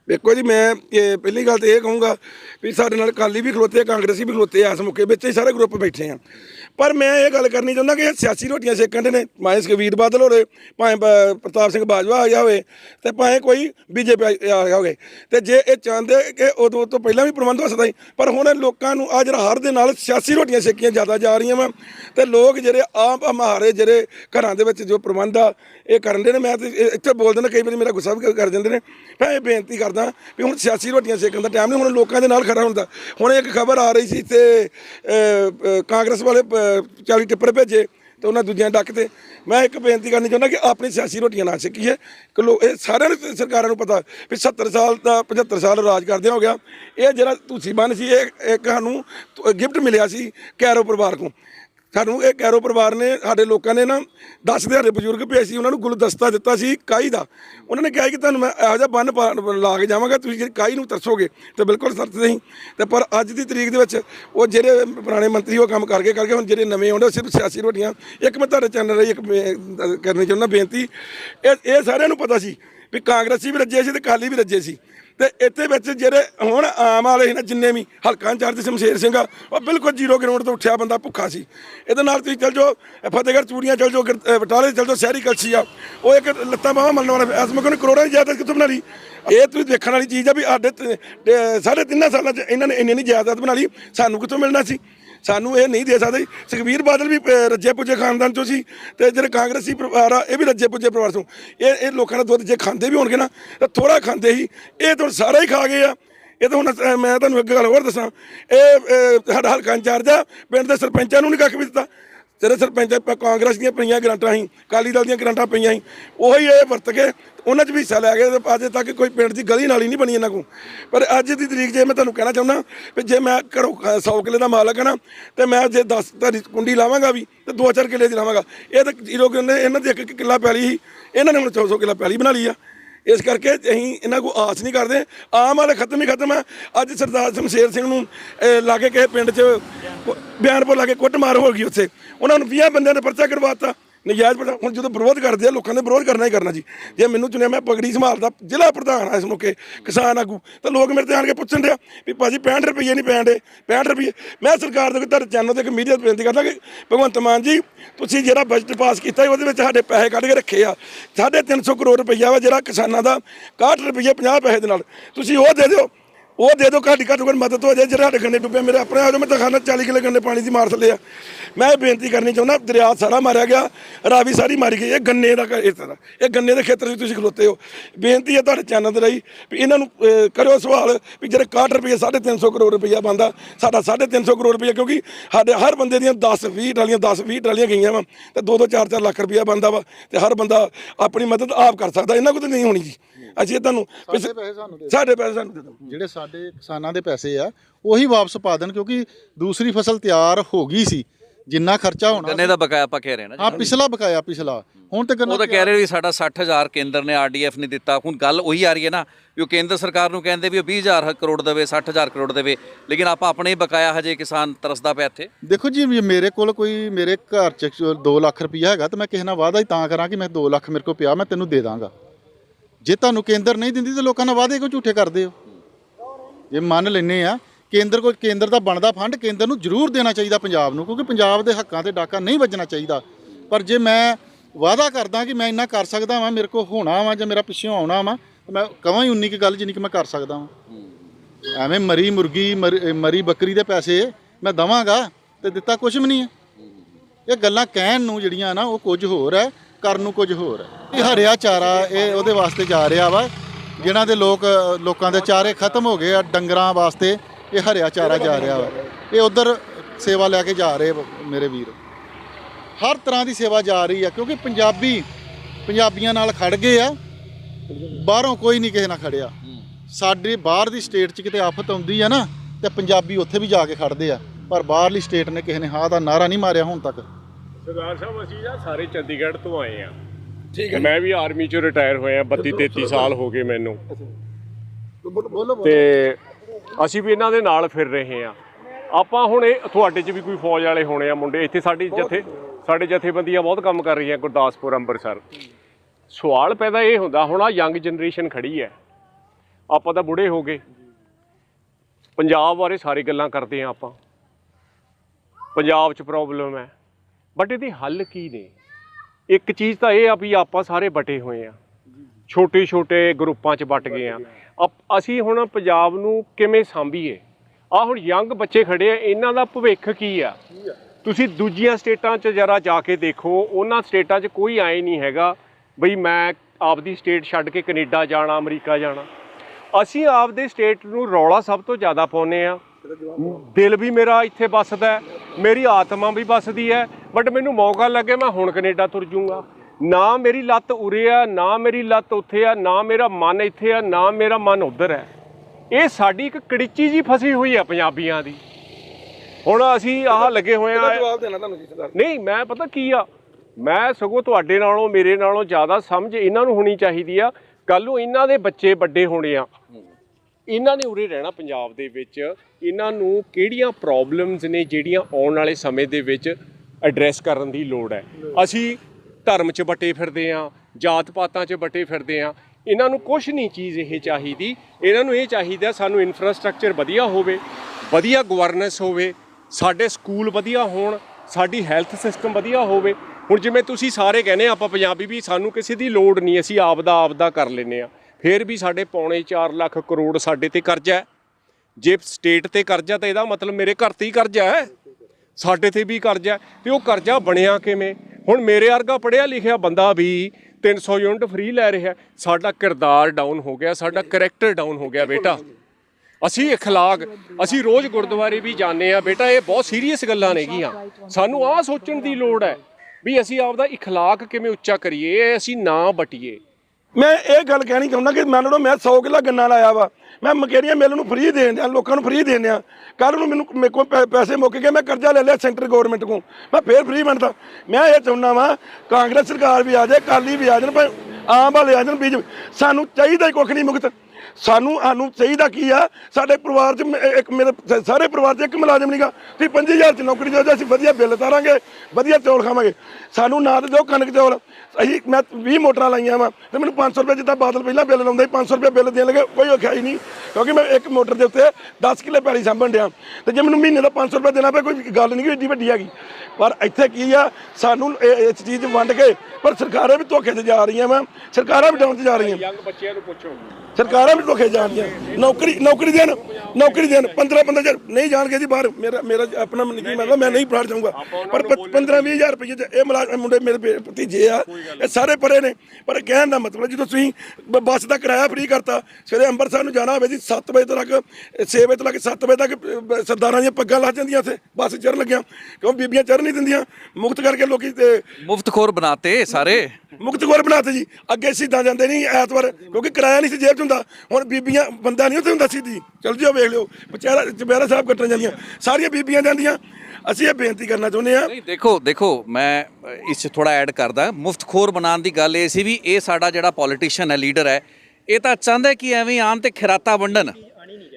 ਦੇਖੋ ਜੀ, ਮੈਂ ਇਹ ਪਹਿਲੀ ਗੱਲ ਤੇ ਇਹ ਕਹੂੰਗਾ ਵੀ ਸਾਡੇ ਨਾਲ ਅਕਾਲੀ ਵੀ ਖਲੋਤੇ ਆ, ਕਾਂਗਰਸੀ ਵੀ ਖਲੋਤੇ ਆ ਇਸ ਮੌਕੇ ਵਿੱਚ ਹੀ ਸਾਰੇ ਗਰੁੱਪ ਬੈਠੇ ਆ। ਪਰ ਮੈਂ ਇਹ ਗੱਲ ਕਰਨੀ ਚਾਹੁੰਦਾ ਕਿ ਇਹ ਸਿਆਸੀ ਰੋਟੀਆਂ ਸੇਕਣ ਦੇ ਨੇ ਭਾਵੇਂ ਸੁਖਬੀਰ ਬਾਦਲ ਹੋਵੇ ਭਾਵੇਂ ਪ- ਪ੍ਰਤਾਪ ਸਿੰਘ ਬਾਜਵਾ ਆ ਗਿਆ ਹੋਵੇ ਤੇ ਭਾਵੇਂ ਕੋਈ ਬੀਜੇਪੀ ਆ ਗਿਆ ਹੋਵੇ ਤੇ ਜੇ ਇਹ ਚਾਹੁੰਦੇ ਕਿ ਉਦੋਂ ਤੋਂ ਪਹਿਲਾਂ ਵੀ ਪ੍ਰਬੰਧ ਹੋ ਸਕਦਾ ਸੀ ਪਰ ਹੁਣ ਲੋਕਾਂ ਨੂੰ ਅੱਜ ਜਿਹੜਾ ਹਰ ਦੇ ਨਾਲ ਸਿਆਸੀ ਰੋਟੀਆਂ ਸੇਕੀਆਂ ਜ਼ਿਆਦਾ ਜਾ ਰਹੀਆਂ ਵਾ ਤੇ ਲੋਕ ਜਿਹੜੇ ਆਪ ਹਮਾਰੇ ਜਿਹੜੇ ਘਰਾਂ ਦੇ ਵਿੱਚ ਜੋ ਪ੍ਰਬੰਧ ਆ ਇਹ ਕਰਨ ਦੇ ਨੇ। ਮੈਂ ਤੇ ਇੱਥੇ ਬੋਲਦੇ ਨੇ ਕਈ ਵਾਰੀ ਮੇਰਾ ਗੁੱਸਾ ਵੀ ਕਰ ਜਾਂਦੇ ਨੇ। ਮੈਂ ਇਹ ਬੇਨਤੀ ਕਰਦਾ ਵੀ ਹੁਣ ਸਿਆਸੀ ਰੋਟੀਆਂ ਸੇਕਣ ਦਾ ਟਾਈਮ ਨਹੀਂ ਹੁਣ ਲੋਕਾਂ ਦੇ ਨਾਲ ਖੜਾ ਹੁੰਦਾ। ਹੁਣ ਇੱਕ ਖਬਰ ਆ ਰਹੀ ਸੀ ਤੇ ਕਾਂਗਰਸ ਵਾਲੇ ਅਹ, 40 ਟਿੱਪਰ ਭੇਜੇ ਤੇ ਉਹਨਾਂ ਦੂਜਿਆਂ ਡੱਕ ਤੇ। ਮੈਂ ਇੱਕ ਬੇਨਤੀ ਕਰਨੀ ਚਾਹੁੰਦਾ ਕਿ ਆਪਣੀ ਸਿਆਸੀ ਰੋਟੀਆਂ ਨਾ ਸੇਕੀਏ ਕਿ ਲੋ ਇਹ ਸਾਰਿਆਂ ਨੂੰ ਸਰਕਾਰਾਂ ਨੂੰ ਪਤਾ ਵੀ 70 ਸਾਲ ਦਾ 75 ਸਾਲ ਰਾਜ ਕਰਦੇ ਹੋ ਗਿਆ। ਇਹ ਜਿਹੜਾ ਤੁਸੀਂ ਬੰਨ ਸੀ, ਇਹ ਇੱਕ ਸਾਨੂੰ ਗਿਫਟ ਮਿਲਿਆ ਸੀ ਕੈਰੋ ਪਰਿਵਾਰ ਕੋਲ। ਸਾਨੂੰ ਇਹ ਕੈਰੋ ਪਰਿਵਾਰ ਨੇ, ਸਾਡੇ ਲੋਕਾਂ ਨੇ ਨਾ 10 ਦਿਹਾੜੇ ਬਜ਼ੁਰਗ ਭੇਜ ਸੀ, ਉਹਨਾਂ ਨੂੰ ਗੁਲਦਸਤਾ ਦਿੱਤਾ ਸੀ ਕਾਈ ਦਾ। ਉਹਨਾਂ ਨੇ ਕਿਹਾ ਕਿ ਤੁਹਾਨੂੰ ਮੈਂ ਇਹੋ ਜਿਹਾ ਬੰਨ ਪਾ- ਲਾ ਕੇ ਜਾਵਾਂਗਾ, ਤੁਸੀਂ ਜੇ ਕਾਈ ਨੂੰ ਤਰਸੋਗੇ ਤੇ ਬਿਲਕੁਲ ਤਰਸ ਨਹੀਂ। ਤੇ ਪਰ ਅੱਜ ਦੀ ਤਰੀਕ ਦੇ ਵਿੱਚ ਉਹ ਜਿਹੜੇ ਪੁਰਾਣੇ ਮੰਤਰੀ ਉਹ ਕੰਮ ਕਰਕੇ ਕਰਕੇ ਹੁਣ ਜਿਹੜੇ ਨਵੇਂ ਆਉਂਦੇ ਸਿਰਫ ਸਿਆਸੀ ਰੋਟੀਆਂ। ਇੱਕ ਮੈਂ ਤੁਹਾਡੇ ਚੈਨਲ ਰਾਹੀਂ ਇੱਕ ਕਰਨੀ ਚਾਹੁੰਦਾ, ਬੇਨਤੀ। ਇਹ ਇਹ ਸਾਰਿਆਂ ਨੂੰ ਪਤਾ ਸੀ ਵੀ ਕਾਂਗਰਸੀ ਵੀ ਰੱਜੇ ਸੀ ਤੇ ਕਾਲੀ ਵੀ ਰੱਜੇ ਸੀ। ਤੇ ਇੱਥੇ ਵਿੱਚ ਜਿਹੜੇ ਹੁਣ ਆਮ ਵਾਲੇ ਸੀ ਨਾ, ਜਿੰਨੇ ਵੀ ਹਲਕਾ ਇੰਚਾਰਜ ਸ਼ਮਸ਼ੇਰ ਸਿੰਘ ਆ, ਉਹ ਬਿਲਕੁਲ ਜ਼ੀਰੋ ਗਰਾਊਂਡ ਤੋਂ ਉੱਠਿਆ ਬੰਦਾ ਭੁੱਖਾ ਸੀ। ਇਹਦੇ ਨਾਲ ਤੁਸੀਂ ਚੱਲ ਜਾਓ ਫਤਿਹਗੜ੍ਹ ਚੂੜੀਆਂ ਚੱਲ ਜਾਓ, ਗਿਰ- ਬਟਾਲੇ ਚੱਲ ਜਾਓ, ਸ਼ਹਿਰੀ ਕਲਸੀ ਆ, ਉਹ ਇੱਕ ਲੱਤਾਂ ਬਾਹਾਂ ਮਲਣ ਵਾਲਾ ਐਸ ਮੌਕੇ ਕਰੋੜਾਂ ਦੀ ਜਾਇਦਾਦ ਕਿੱਥੋਂ ਬਣਾ ਲਈ? ਇਹ ਤੁਸੀਂ ਦੇਖਣ ਵਾਲੀ ਚੀਜ਼ ਆ ਵੀ ਸਾਡੇ ਤੇ- ਸਾਢੇ ਤਿੰਨਾਂ ਸਾਲਾਂ 'ਚ ਇਹਨਾਂ ਨੇ ਇੰਨੀ ਨਹੀਂ ਜਾਇਦਾਦ ਬਣਾ ਲਈ, ਸਾਨੂੰ ਕਿੱਥੋਂ ਮਿਲਣਾ ਸੀ? ਸਾਨੂੰ ਇਹ ਨਹੀਂ ਦੇ ਸਕਦੇ। ਸੁਖਬੀਰ ਬਾਦਲ ਵੀ ਰੱਜੇ ਪੁੱਜੇ ਖਾਨਦਾਨ ਚੋਂ ਸੀ ਤੇ ਜਿਹੜੇ ਕਾਂਗਰਸੀ ਪਰਿਵਾਰ ਆ, ਇਹ ਵੀ ਰੱਜੇ ਪੁੱਜੇ ਪਰਿਵਾਰ ਤੋਂ ਇਹ ਇਹ ਲੋਕਾਂ ਦਾ ਦੁੱਧ ਜੇ ਖਾਂਦੇ ਵੀ ਹੋਣਗੇ ਨਾ, ਤਾਂ ਥੋੜਾ ਖਾਂਦੇ ਸੀ ਇਹ ਤਾਂ ਹੁਣ ਸਾਰਾ ਹੀ ਖਾ ਗਏ ਆ। ਇਹ ਤਾਂ ਹੁਣ ਮੈਂ ਤੁਹਾਨੂੰ ਇੱਕ ਗੱਲ ਹੋਰ ਦੱਸਾਂ। ਇਹ ਸਾਡਾ ਹਲਕਾ ਇੰਚਾਰਜ ਆ, ਪਿੰਡ ਦੇ ਸਰਪੰਚਾਂ ਨੂੰ ਨਹੀਂ ਕੱਖ ਵੀ ਦਿੱਤਾ। ਜਿਹੜੇ ਸਰਪੰਚ ਕਾਂਗਰਸ ਦੀਆਂ ਪਈਆਂ ਗ੍ਰਾਂਟਾਂ ਸੀ, ਅਕਾਲੀ ਦਲ ਦੀਆਂ ਗ੍ਰਾਂਟਾਂ ਪਈਆਂ ਸੀ, ਉਹੀ ਇਹ ਵਰਤ ਕੇ ਉਹਨਾਂ 'ਚ ਵੀ ਹਿੱਸਾ ਲੈ ਗਏ ਤੇ ਅਜੇ ਤੱਕ ਕੋਈ ਪਿੰਡ ਦੀ ਗਲੀ ਨਾਲੀ ਨਹੀਂ ਬਣੀ ਇਹਨਾਂ ਕੋਲ। ਪਰ ਅੱਜ ਦੀ ਤਰੀਕ ਜੇ ਮੈਂ ਤੁਹਾਨੂੰ ਕਹਿਣਾ ਚਾਹੁੰਦਾ ਵੀ ਜੇ ਮੈਂ ਘਰੋਂ 100 ਕਿੱਲੇ ਦਾ ਮਾਲਕ ਹਾਂ ਨਾ ਤੇ ਮੈਂ ਜੇ 10 ਧਾਰੀ ਕੁੰਡੀ ਲਾਵਾਂਗਾ ਵੀ ਤੇ 2-4 ਕਿੱਲੇ ਦੀ ਲਾਵਾਂਗਾ। ਇਹ ਤਾਂ ਜ਼ੀਰੋ ਕਿੱਲੇ ਇਹਨਾਂ ਦੀ ਇੱਕ ਇੱਕ ਕਿੱਲਾ ਪੈਲੀ ਸੀ। ਇਹਨਾਂ ਨੇ ਹੁਣ 100 ਕਿੱਲਾ ਪੈਲੀ ਬਣਾ ਲਈ ਆ। ਇਸ ਕਰਕੇ ਅਸੀਂ ਇਹਨਾਂ ਕੋ ਆਸ ਨਹੀਂ ਕਰਦੇ। ਆਮ ਵਾਲੇ ਖਤਮ ਹੀ ਖਤਮ ਹੈ ਅੱਜ ਸਰਦਾਰ ਸ਼ਮਸ਼ੇਰ ਸਿੰਘ ਨੂੰ ਅਹ, ਲਾਗੇ ਕਿਸੇ ਪਿੰਡ 'ਚ ਕੁ- ਬਿਆਨਪੁਰ ਲਾਗੇ ਕੁੱਟਮਾਰ ਹੋ ਗਈ ਉੱਥੇ। ਉਹਨਾਂ ਨੂੰ 20 ਬੰਦਿਆਂ ਨੇ ਪਰਚਾ ਕਰਵਾਤਾ ਨਜਾਇਜ਼ ਪਰਚਾ ਹੁਣ ਜਦੋਂ ਵਿਰੋਧ ਕਰਦੇ ਆ, ਲੋਕਾਂ ਨੇ ਵਿਰੋਧ ਕਰਨਾ ਹੀ ਕਰਨਾ ਜੀ। ਜੇ ਮੈਨੂੰ ਚੁਣਿਆ, ਮੈਂ ਪਗੜੀ ਸੰਭਾਲਦਾ ਜ਼ਿਲ੍ਹਾ ਪ੍ਰਧਾਨ ਆ ਇਸ ਮੌਕੇ, ਕਿਸਾਨ ਆਗੂ। ਤਾਂ ਲੋਕ ਮੇਰੇ ਤੇ ਆਣ ਕੇ ਪੁੱਛਣ ਡਿਆ ਵੀ ਭਾਜੀ 65 ਰੁਪਏ ਨਹੀਂ ਪੈਣ ਦੇ 65 ਰੁਪਏ। ਮੈਂ ਸਰਕਾਰ ਦੇ ਤੁਹਾਡੇ ਚੈਨਲ ਤੇ ਇੱਕ ਮੀਡੀਆ ਤੇ ਬੇਨਤੀ ਕਰਦਾ ਕਿ ਭਗਵੰਤ ਮਾਨ ਜੀ, ਤੁਸੀਂ ਜਿਹੜਾ ਬਜਟ ਪਾਸ ਕੀਤਾ ਉਹਦੇ ਵਿੱਚ ਸਾਡੇ ਪੈਸੇ ਕੱਢ ਕੇ ਰੱਖੇ ਆ। 350 ਕਰੋੜ ਰੁਪਈਆ ਵਾ ਜਿਹੜਾ ਕਿਸਾਨਾਂ ਦਾ 61 ਰੁਪਏ 50 ਪੈਸੇ ਦੇ ਨਾਲ। ਤੁਸੀਂ ਉਹ ਦੇ ਦਿਓ ਉਹ ਦੇ ਦਿਓ ਘੱਟ ਘੱਟ ਕੋਈ ਮਦਦ ਹੋ ਜਾਏ ਜਿਹੜਾ ਸਾਡੇ ਗੰਨੇ ਡੁੱਬੇ ਮੇਰੇ ਆਪਣੇ ਆ ਜਾਓ ਮੈਂ ਤਾਂ ਖਾਣਾ 40 ਕਿਲੋ ਗੰਨੇ ਪਾਣੀ ਦੀ ਮਾਰ ਥੱਲੇ ਆ। ਮੈਂ ਇਹ ਬੇਨਤੀ ਕਰਨੀ ਚਾਹੁੰਦਾ ਦਰਿਆ ਸਾਰਾ ਮਾਰਿਆ ਗਿਆ ਰਾਵੀ ਸਾਰੀ ਮਾਰੀ ਗਈ ਇਹ ਗੰਨੇ ਦਾ ਇਸ ਤਰ੍ਹਾਂ ਇਹ ਗੰਨੇ ਦੇ ਖੇਤਰ 'ਚ ਤੁਸੀਂ ਖਲੋਤੇ ਹੋ। ਬੇਨਤੀ ਹੈ ਤੁਹਾਡੇ ਚੈਨਲ ਦੇ ਰਹੀ ਵੀ ਇਹਨਾਂ ਨੂੰ ਅਹ, ਕਰਿਓ ਸਵਾਲ ਵੀ ਜਿਹੜੇ 61 ਰੁਪਏ 350 ਕਰੋੜ ਰੁਪਈਆ ਬੰਦਾ ਸਾਡਾ 350 ਕਰੋੜ ਰੁਪਈਆ ਕਿਉਂਕਿ ਸਾਡੇ ਹਰ ਬੰਦੇ ਦੀਆਂ 10 20 ਟਰਾਲੀਆਂ 10 20 ਟਰਾਲੀਆਂ ਗਈਆਂ ਵਾ ਤੇ 2 2 4 4 ਲੱਖ ਰੁਪਈਆ ਬੰਦਾ ਵਾ ਤੇ ਹਰ ਬੰਦਾ ਆਪਣੀ ਮਦਦ ਆਪ ਕਰ ਸਕਦਾ ਇਹਨਾਂ ਕੋਲ ਤਾਂ ਨਹੀਂ ਹੋਣੀ ਜੀ। ਅਸੀਂ ਤੁਹਾਨੂੰ ਸਾਡੇ ਪੈਸੇ ਸਾਨੂੰ ਦੇ ਸਾਡੇ ਪੈਸੇ ਸਾਨੂੰ ਦੇ ਦਿਓ। ਜਿਹੜੇ ਸਾਡੇ ਕਿਸਾਨਾਂ ਦੇ ਪੈਸੇ ਆ ਉਹੀ ਵਾਪਸ ਪਾ ਦੇਣ ਕਿਉਂਕਿ ਦੂਸਰੀ ਫਸਲ ਤਿਆਰ ਹੋ ਗਈ ਸੀ। ਜਿੰਨਾ ਖਰਚਾ ਹੋਣਾ ਗੰਨੇ ਦਾ ਬਕਾਇਆ ਆਪਾਂ ਕਹਿ ਰਹੇ ਨਾ ਹਾਂ ਪਿਛਲਾ ਬਕਾਇਆ ਪਿਛਲਾ। ਹੁਣ ਤੇ ਗੰਨਾ ਉਹ ਤਾਂ ਕਹਿ ਰਹੇ ਵੀ ਸਾਡਾ 60000 ਕੇਂਦਰ ਨੇ ਆਰਡੀਐਫ ਨੇ ਦਿੱਤਾ। ਹੁਣ ਗੱਲ ਉਹੀ ਆ ਰਹੀ ਹੈ ਨਾ ਵੀ ਉਹ ਕੇਂਦਰ ਸਰਕਾਰ ਨੂੰ ਕਹਿੰਦੇ ਵੀ ਉਹ 20000 ਕਰੋੜ ਦੇਵੇ 60000 ਕਰੋੜ ਦੇਵੇ। ਲੇਕਿਨ ਆਪਾਂ ਆਪਣੇ ਹੀ ਬਕਾਇਆ ਹਜੇ ਕਿਸਾਨ ਤਰਸਦਾ ਪਿਆ ਇੱਥੇ। ਦੇਖੋ ਜੀ ਮੇਰੇ ਕੋਲ ਕੋਈ ਮੇਰੇ ਘਰ ਚ 2 ਲੱਖ ਰੁਪਈਆ ਹੈਗਾ ਤੇ ਮੈਂ ਕਿਸੇ ਨਾਲ ਵਾਅਦਾ ਹੀ ਤਾਂ ਕਰਾਂ ਕਿ ਮੈਂ 2 ਲੱਖ ਮੇਰੇ ਕੋਲ ਪਿਆ ਮੈਂ ਤੈਨੂੰ ਦੇ ਦਾਂਗਾ। ਜੇ ਤੁਹਾਨੂੰ ਕੇਂਦਰ ਨਹੀਂ ਦਿੰਦੀ ਤਾਂ ਲੋਕਾਂ ਨਾਲ ਵਾਅਦੇ ਕਿਉਂ ਝੂਠੇ ਕਰਦੇ ਹੋ? ਜੇ ਮੰਨ ਲੈਨੇ ਆ ਕੇਂਦਰ ਕੋਲ ਕੇਂਦਰ ਦਾ ਬਣਦਾ ਫੰਡ ਕੇਂਦਰ ਨੂੰ ਜ਼ਰੂਰ ਦੇਣਾ ਚਾਹੀਦਾ ਪੰਜਾਬ ਨੂੰ, ਕਿਉਂਕਿ ਪੰਜਾਬ ਦੇ ਹੱਕਾਂ ਤੇ ਡਾਕਾ ਨਹੀਂ ਵੱਜਣਾ ਚਾਹੀਦਾ। ਪਰ ਜੇ ਮੈਂ ਵਾਅਦਾ ਕਰਦਾ ਕਿ ਮੈਂ ਇੰਨਾ ਕਰ ਸਕਦਾ ਵਾਂ, ਮੇਰੇ ਕੋਲ ਹੋਣਾ ਵਾ ਜਾਂ ਮੇਰਾ ਪਿੱਛੋਂ ਆਉਣਾ ਵਾ ਮੈਂ ਕਵਾਂ ਹੀ ਉਨੀ ਕੀ ਗੱਲ ਜਿੰਨੀ ਕਿ ਮੈਂ ਕਰ ਸਕਦਾ ਵਾਂ। ਐਵੇਂ ਮਰੀ ਮੁਰਗੀ, ਮਰ- ਮਰੀ ਬੱਕਰੀ ਦੇ ਪੈਸੇ ਮੈਂ ਦਵਾਂਗਾ ਤੇ ਦਿੱਤਾ ਕੁਝ ਵੀ ਨਹੀਂ ਹੈ। ਇਹ ਗੱਲਾਂ ਕਹਿਣ ਨੂੰ ਜਿਹੜੀਆਂ ਨਾ, ਉਹ ਕੁਝ ਹੋਰ ਹੈ। ਕਰਨ ਨੂੰ ਕੁਝ ਹੋਰ ਹੈ। ਇਹ ਹਰਿਆ ਚਾਰਾ ਇਹ ਉਹਦੇ ਵਾਸਤੇ ਜਾ ਰਿਹਾ ਵਾ, ਜਿਨ੍ਹਾਂ ਦੇ ਲੋਕ, ਲੋਕਾਂ ਦੇ ਚਾਰੇ ਖਤਮ ਹੋ ਗਏ ਆ ਡੰਗਰਾਂ ਵਾਸਤੇ ਇਹ ਹਰਿਆ ਚਾਰਾ ਜਾ ਰਿਹਾ ਵਾ। ਇਹ ਉਧਰ ਸੇਵਾ ਲੈ ਕੇ ਜਾ ਰਹੇ ਮੇਰੇ ਵੀਰ। ਹਰ ਤਰ੍ਹਾਂ ਦੀ ਸੇਵਾ ਜਾ ਰਹੀ ਆ, ਕਿਉਂਕਿ ਪੰਜਾਬੀ, ਪੰਜਾਬੀਆਂ ਨਾਲ ਖੜ ਗਏ ਆ, ਬਾਹਰੋਂ ਕੋਈ ਨਹੀਂ ਕਿਸੇ ਨਾਲ ਖੜਿਆ। ਸਾਡੇ ਬਾਹਰ ਦੀ ਸਟੇਟ 'ਚ ਕਿਤੇ ਆਫਤ ਆਉਂਦੀ ਆ ਨਾ, ਤੇ ਪੰਜਾਬੀ ਉੱਥੇ ਵੀ ਜਾ ਕੇ ਖੜਦੇ ਆ, ਪਰ ਬਾਹਰਲੀ ਸਟੇਟ ਨੇ ਕਿਸੇ ਨੇ ਹਾਂ ਦਾ ਨਾਰਾ ਨਹੀਂ ਮਾਰਿਆ ਹੁਣ ਤੱਕ। ਸਰਦਾਰ ਸਾਹਿਬ ਅਸੀਂ ਨਾ ਸਾਰੇ ਚੰਡੀਗੜ੍ਹ ਤੋਂ ਆਏ ਆ ਠੀਕ ਹੈ। ਮੈਂ ਵੀ ਆਰਮੀ ਚੋਂ ਰਿਟਾਇਰ ਹੋਇਆ 32 33 ਸਾਲ ਹੋ ਗਏ ਮੈਨੂੰ। ਤੇ ਅਸੀਂ ਵੀ ਇਹਨਾਂ ਦੇ ਨਾਲ ਫਿਰ ਰਹੇ ਆ ਆਪਾਂ ਹੁਣ ਇਹ ਤੁਹਾਡੇ 'ਚ ਵੀ ਕੋਈ ਫੌਜ ਵਾਲੇ ਹੋਣੇ ਆ ਮੁੰਡੇ। ਇੱਥੇ ਸਾਡੀ ਜਥੇ ਸਾਡੇ ਜਥੇਬੰਦੀਆਂ ਬਹੁਤ ਕੰਮ ਕਰ ਰਹੀਆਂ ਗੁਰਦਾਸਪੁਰ ਅੰਮ੍ਰਿਤਸਰ। ਸਵਾਲ ਪੈਦਾ ਇਹ ਹੁੰਦਾ ਹੁਣ ਆ ਯੰਗ ਜਨਰੇਸ਼ਨ ਖੜੀ ਹੈ। ਆਪਾਂ ਤਾਂ ਬੁੜੇ ਹੋ ਗਏ। ਪੰਜਾਬ ਬਾਰੇ ਸਾਰੀ ਗੱਲਾਂ ਕਰਦੇ ਆ ਆਪਾਂ। ਪੰਜਾਬ 'ਚ ਪ੍ਰੋਬਲਮ ਹੈ। ਬਟ ਇਹਦੇ ਹੱਲ ਕੀ ਨੇ? ਇੱਕ ਚੀਜ਼ ਤਾਂ ਇਹ ਆ ਵੀ ਆਪਾਂ ਸਾਰੇ ਬਟੇ ਹੋਏ ਆ। ਛੋਟੇ ਛੋਟੇ ਗਰੁੱਪਾਂ 'ਚ ਵਟ ਗਏ ਆ। ਅਪ- ਅਸੀਂ ਹੁਣ ਪੰਜਾਬ ਨੂੰ ਕਿਵੇਂ ਸਾਂਭੀਏ? ਆ ਹੁਣ ਯੰਗ ਬੱਚੇ ਖੜੇ ਆ, ਇਹਨਾਂ ਦਾ ਭਵਿੱਖ ਕੀ ਆ? ਤੁਸੀਂ ਦੂਜੀਆਂ ਸਟੇਟਾਂ 'ਚ ਜਰਾ ਜਾ ਕੇ ਦੇਖੋ, ਉਹਨਾਂ ਸਟੇਟਾਂ 'ਚ ਕੋਈ ਆਏ ਨਹੀਂ ਹੈਗਾ ਬਈ ਮੈਂ ਆਪਦੀ ਸਟੇਟ ਛੱਡ ਕੇ ਕੈਨੇਡਾ ਜਾਣਾ, ਅਮਰੀਕਾ ਜਾਣਾ। ਅਸੀਂ ਆਪਦੇ ਸਟੇਟ ਨੂੰ ਰੌਲਾ ਸਭ ਤੋਂ ਜ਼ਿਆਦਾ ਪਾਉਂਦੇ ਆ। ਦਿਲ ਵੀ ਮੇਰਾ ਇੱਥੇ ਵੱਸਦਾ ਮੇਰੀ ਆਤਮਾ ਵੀ ਵੱਸਦੀ ਹੈ ਬਟ ਮੈਨੂੰ ਮੌਕਾ ਲੱਗੇ ਮੈਂ ਹੁਣ ਕੈਨੇਡਾ ਤੁਰ ਜਾਊਂਗਾ। ਨਾ ਮੇਰੀ ਲੱਤ ਉਰੇ ਆ ਨਾ ਮੇਰੀ ਲੱਤ ਉੱਥੇ ਆ ਨਾ ਮੇਰਾ ਮਨ ਇੱਥੇ ਆ ਨਾ ਮੇਰਾ ਮਨ ਉੱਧਰ ਹੈ। ਇਹ ਸਾਡੀ ਇੱਕ ਕੜਿੱਚੀ ਜੀ ਫਸੀ ਹੋਈ ਆ ਪੰਜਾਬੀਆਂ ਦੀ। ਹੁਣ ਅਸੀਂ ਆਹ ਲੱਗੇ ਹੋਏ ਆ। ਜਵਾਬ ਦੇਣਾ ਤੁਹਾਨੂੰ ਜੀ ਸਰਦਾਰ ਨਹੀਂ ਮੈਂ ਪਤਾ ਕੀ ਆ? ਮੈਂ ਸਗੋਂ ਤੁਹਾਡੇ ਨਾਲੋਂ ਮੇਰੇ ਨਾਲੋਂ ਜ਼ਿਆਦਾ ਸਮਝ ਇਹਨਾਂ ਨੂੰ ਹੋਣੀ ਚਾਹੀਦੀ ਆ। ਕੱਲ ਨੂੰ ਇਹਨਾਂ ਦੇ ਬੱਚੇ ਵੱਡੇ ਹੋਣੇ ਆ। ਇਹਨਾਂ ਨੇ ਉਰੇ ਰਹਿਣਾ ਪੰਜਾਬ ਦੇ ਵਿੱਚ। ਇਹਨਾਂ ਨੂੰ ਕਿਹੜੀਆਂ ਪ੍ਰੋਬਲਮਸ ਨੇ ਜਿਹੜੀਆਂ ਆਉਣ ਵਾਲੇ ਸਮੇਂ ਦੇ ਵਿੱਚ ਐਡਰੈਸ ਕਰਨ ਦੀ ਲੋੜ ਹੈ? ਅਸੀਂ ਧਰਮ 'ਚ ਬਟੇ ਫਿਰਦੇ ਆ ਜਾਤ ਪਾਤਾਂ 'ਚ ਬਟੇ ਫਿਰਦੇ ਆ ਇਹਨਾਂ ਨੂੰ ਕੁਝ ਨਹੀਂ ਚੀਜ਼ ਇਹ ਚਾਹੀਦੀ। ਇਹਨਾਂ ਨੂੰ ਇਹ ਚਾਹੀਦਾ ਸਾਨੂੰ ਇਨਫਰਾਸਟ੍ਰਕਚਰ ਵਧੀਆ ਹੋਵੇ ਵਧੀਆ ਗਵਰਨੈਂਸ ਹੋਵੇ ਸਾਡੇ ਸਕੂਲ ਵਧੀਆ ਹੋਣ ਸਾਡੀ ਹੈਲਥ ਸਿਸਟਮ ਵਧੀਆ ਹੋਵੇ। ਹੁਣ ਜਿਵੇਂ ਤੁਸੀਂ ਸਾਰੇ ਕਹਿੰਦੇ ਆ, ਆਪਾਂ ਪੰਜਾਬੀ ਵੀ ਸਾਨੂੰ ਕਿਸੇ ਦੀ ਲੋੜ ਨਹੀਂ ਅਸੀਂ ਆਪਦਾ ਆਪਦਾ ਕਰ ਲੈਨੇ ਆ ਫਿਰ ਵੀ ਸਾਡੇ ਪੌਣੇ 4 ਲੱਖ ਕਰੋੜ ਸਾਡੇ ਤੇ ਕਰਜ਼ਾ ਹੈ ਜੇ ਸਟੇਟ ਤੇ ਕਰਜ਼ਾ ਤਾਂ ਇਹਦਾ ਮਤਲਬ ਮੇਰੇ ਘਰ ਤੇ ਹੀ ਕਰਜ਼ਾ ਹੈ ਸਾਡੇ ਤੇ ਵੀ ਕਰਜ਼ਾ ਹੈ, ਤੇ ਉਹ ਕਰਜ਼ਾ ਬਣਿਆ ਕਿਵੇਂ ਹੁਣ ਮੇਰੇ ਵਰਗਾ ਪੜਿਆ ਲਿਖਿਆ ਬੰਦਾ ਵੀ 300 ਯੂਨਿਟ ਫ੍ਰੀ ਲੈ ਰਿਹਾ ਸਾਡਾ ਕਿਰਦਾਰ ਡਾਊਨ ਹੋ ਗਿਆ ਸਾਡਾ ਕੈਰੈਕਟਰ ਡਾਊਨ ਹੋ ਗਿਆ ਬੇਟਾ ਅਸੀਂ اخلاق ਅਸੀਂ ਰੋਜ਼ ਗੁਰਦੁਆਰੇ ਵੀ ਜਾਂਦੇ ਆ ਬੇਟਾ ਇਹ ਬਹੁਤ ਸੀਰੀਅਸ ਗੱਲਾਂ ਨੇਗੀਆਂ ਸਾਨੂੰ ਆਹ ਸੋਚਣ ਦੀ ਲੋੜ ਹੈ ਵੀ ਅਸੀਂ ਆਪਦਾ اخلاق ਕਿਵੇਂ ਉੱਚਾ ਕਰੀਏ ਇਹ ਅਸੀਂ ਨਾ ਬਟੀਏ ਮੈਂ ਇਹ ਗੱਲ ਕਹਿਣੀ ਚਾਹੁੰਦਾ ਕਿ ਮੰਨ ਲਓ ਮੈਂ 100 ਕਿੱਲਾ ਗੰਨਾ ਲਾਇਆ ਵਾ, ਮੈਂ ਮਕੇਰੀਆਂ ਮਿਲ ਨੂੰ ਫ੍ਰੀ ਦੇਣ ਦਿਆਂ, ਲੋਕਾਂ ਨੂੰ ਫ੍ਰੀ ਦੇਣ ਦਿਆਂ। ਕੱਲ ਨੂੰ ਮੈਨੂੰ ਮੇਰੇ ਕੋਲ ਪੈ- ਪੈਸੇ ਮੁੱਕ ਗਏ, ਮੈਂ ਕਰਜ਼ਾ ਲੈ ਲਿਆ ਸੈਂਟਰ ਗਵਰਨਮੈਂਟ ਕੋਲ। ਮੈਂ ਫੇਰ ਫ੍ਰੀ ਬਣਦਾ। ਮੈਂ ਇਹ ਚਾਹੁੰਦਾ ਵਾਂ, ਕਾਂਗਰਸ ਸਰਕਾਰ ਵੀ ਆ ਜਾਏ ਕਾਲੀ ਵੀ ਆ ਜਾਣ, ਭਾਵੇਂ ਆਮ ਵਾਲੇ ਆ ਜਾਣ ਬੀਜ ਸਾਨੂੰ ਚਾਹੀਦਾ ਹੀ ਕੁੱਖ ਨਹੀਂ ਮੁਕਤ। ਸਾਨੂੰ ਸਾਨੂੰ ਚਾਹੀਦਾ ਕੀ ਆ? ਸਾਡੇ ਪਰਿਵਾਰ ਚ ਮ- ਇੱਕ ਮੇਰੇ ਸਾਰੇ ਪਰਿਵਾਰ ਚ ਇੱਕ ਮੁਲਾਜ਼ਮ ਨਹੀਂਗਾ ਤੁਸੀਂ 5000 ਚ ਨੌਕਰੀ ਦਿਓ ਤੇ ਅਸੀਂ ਵਧੀਆ ਬਿੱਲ ਤਾਰਾਂਗੇ, ਵਧੀਆ ਚੌਲ ਖਾਵਾਂਗੇ। ਸਾਨੂੰ ਨਾ ਤੇ ਦਿਓ ਕਣਕ ਚੌਲ। ਅਸੀਂ ਮੈਂ 20 ਮੋਟਰਾਂ ਲਾਈਆਂ ਵਾ ਤੇ ਮੈਨੂੰ 500 ਰੁਪਏ ਜਿੱਦਾਂ ਬਾਦਲ ਪਹਿਲਾਂ ਬਿੱਲ ਲਾਉਂਦਾ ਸੀ 500 ਰੁਪਏ ਬਿੱਲ ਦੇਣ ਲੱਗੇ, ਕੋਈ ਔਖਿਆ ਹੀ ਨਹੀਂ। ਕਿਉਂਕਿ ਮੈਂ ਇੱਕ ਮੋਟਰ ਦੇ ਉੱਤੇ 10 ਕਿੱਲੇ ਪੈਲੀ ਸਾਂਭਣ ਡਿਆ। ਤੇ ਜੇ ਮੈਨੂੰ ਮਹੀਨੇ ਦਾ 500 ਰੁਪਏ ਦੇਣਾ ਪਿਆ, ਕੋਈ ਗੱਲ ਨਹੀਂ ਏਡੀ ਵੱਡੀ ਹੈਗੀ। ਪਰ ਇੱਥੇ ਕੀ ਆ, ਸਾਨੂੰ ਇਸ ਚੀਜ਼ ਵੰਡ ਕੇ, ਪਰ ਸਰਕਾਰਾਂ ਵੀ ਧੋਖੇ ਤੇ ਜਾ ਰਹੀਆਂ ਵਾ। ਸਰਕਾਰਾਂ ਵੀ ਡਾਊਨ 'ਚ ਜਾ ਰਹੀਆਂ। ਯੰਗ ਬੱਚਿਆਂ ਨੂੰ ਪੁੱਛੋ। ਸਰਕਾਰਾਂ ਵੀ ਧੋਖੇ ਜਾਣਦੀਆਂ ਨੌਕਰੀ ਨੌਕਰੀ ਦੇਣ ਨੌਕਰੀ ਦੇਣ। 15 15 ਹਜ਼ਾਰ ਨਹੀਂ ਜਾਣਗੇ ਜੀ ਬਾਹਰ। ਮੇਰਾ ਮੇਰਾ ਆਪਣਾ ਨਿੱਜੀ ਮਤਲਬ ਮੈਂ ਨਹੀਂ ਪੜ੍ਹ ਜਾਊਂਗਾ। ਪਰ 15 20 ਹਜ਼ਾਰ ਰੁਪਏ ਚ ਇਹ ਮੁਲਾਜ਼ਮ ਮੁੰਡੇ ਮੇਰੇ ਭਤੀਜੇ ਆ। ਇਹ ਸਾਰੇ ਪੜੇ ਨੇ। ਪਰ ਕਹਿਣ ਦਾ ਮਤਲਬ ਜਦੋਂ ਤੁਸੀਂ ਬ- ਬੱਸ ਦਾ ਕਿਰਾਇਆ ਫ੍ਰੀ ਕਰਤਾ ਸਵੇਰੇ ਅੰਮ੍ਰਿਤਸਰ ਨੂੰ ਜਾਣਾ ਹੋਵੇ ਜੀ 7 ਵਜੇ ਤੋਂ ਲੱਗ 6 ਵਜੇ ਤੋਂ ਲੱਗ 7 ਵਜੇ ਤੱਕ ਸਰਦਾਰਾਂ ਦੀਆਂ ਪੱਗਾਂ ਲੱਗ ਜਾਂਦੀਆਂ ਉੱਥੇ। ਬੱਸ ਚੜ੍ਹਨ ਲੱਗਿਆ। ਕਿਉਂ? ਬੀਬੀਆਂ ਚੜ੍ਹ ਨਹੀਂ ਦਿੰਦੀਆਂ। ਮੁਕਤ ਕਰਕੇ ਲੋਕੀ ਤੇ ਮੁਫਤਖੋਰ ਬਣਾਤੇ ਸਾਰੇ। ਮੁਕਤ ਕੋਰ ਬਣਾਤੇ ਜੀ। ਅੱਗੇ ਸਿੱਧਾ ਜਾਂਦੇ ਨਹੀਂ ਐਤਵਾਰ, ਕਿਉਂਕਿ ਕਿਰਾਇਆ ਨਹੀਂ ਸੀ ਜੇਬ 'ਚ ਹੁੰਦਾ। ਹੁਣ ਬੀਬੀਆਂ, ਬੰਦਾ ਨਹੀਂ ਉੱਥੇ ਹੁੰਦਾ ਸਿੱਧੀ ਚਲ ਜਿਓ ਵੇਖ ਲਿਓ ਪਚਾਰਾ ਚਬੇਰਾ ਸਾਹਿਬ ਕੱਟਣ ਜਾਂਦੀਆਂ। ਸਾਰੀਆਂ ਬੀਬੀਆਂ ਜਾਂਦੀਆਂ। ਅਸੀਂ ਇਹ ਬੇਨਤੀ ਕਰਨਾ ਚਾਹੁੰਦੇ ਆ ਨਹੀਂ, ਦੇਖੋ ਦੇਖੋ, ਮੈਂ ਇਸ 'ਚ ਥੋੜਾ ਐਡ ਕਰਦਾ। ਮੁਫਤਖੋਰ ਬਣਾਉਣ ਦੀ ਗੱਲ ਇਹ ਸੀ ਵੀ ਇਹ ਸਾਡਾ ਜਿਹੜਾ ਪੋਲੀਟੀਸ਼ੀਅਨ ਹੈ ਲੀਡਰ ਹੈ, ਇਹ ਤਾਂ ਚਾਹੁੰਦਾ ਕਿ ਐਵੇਂ ਆਣ ਤੇ ਖਿਰਾਤਾ ਵੰਡਣ।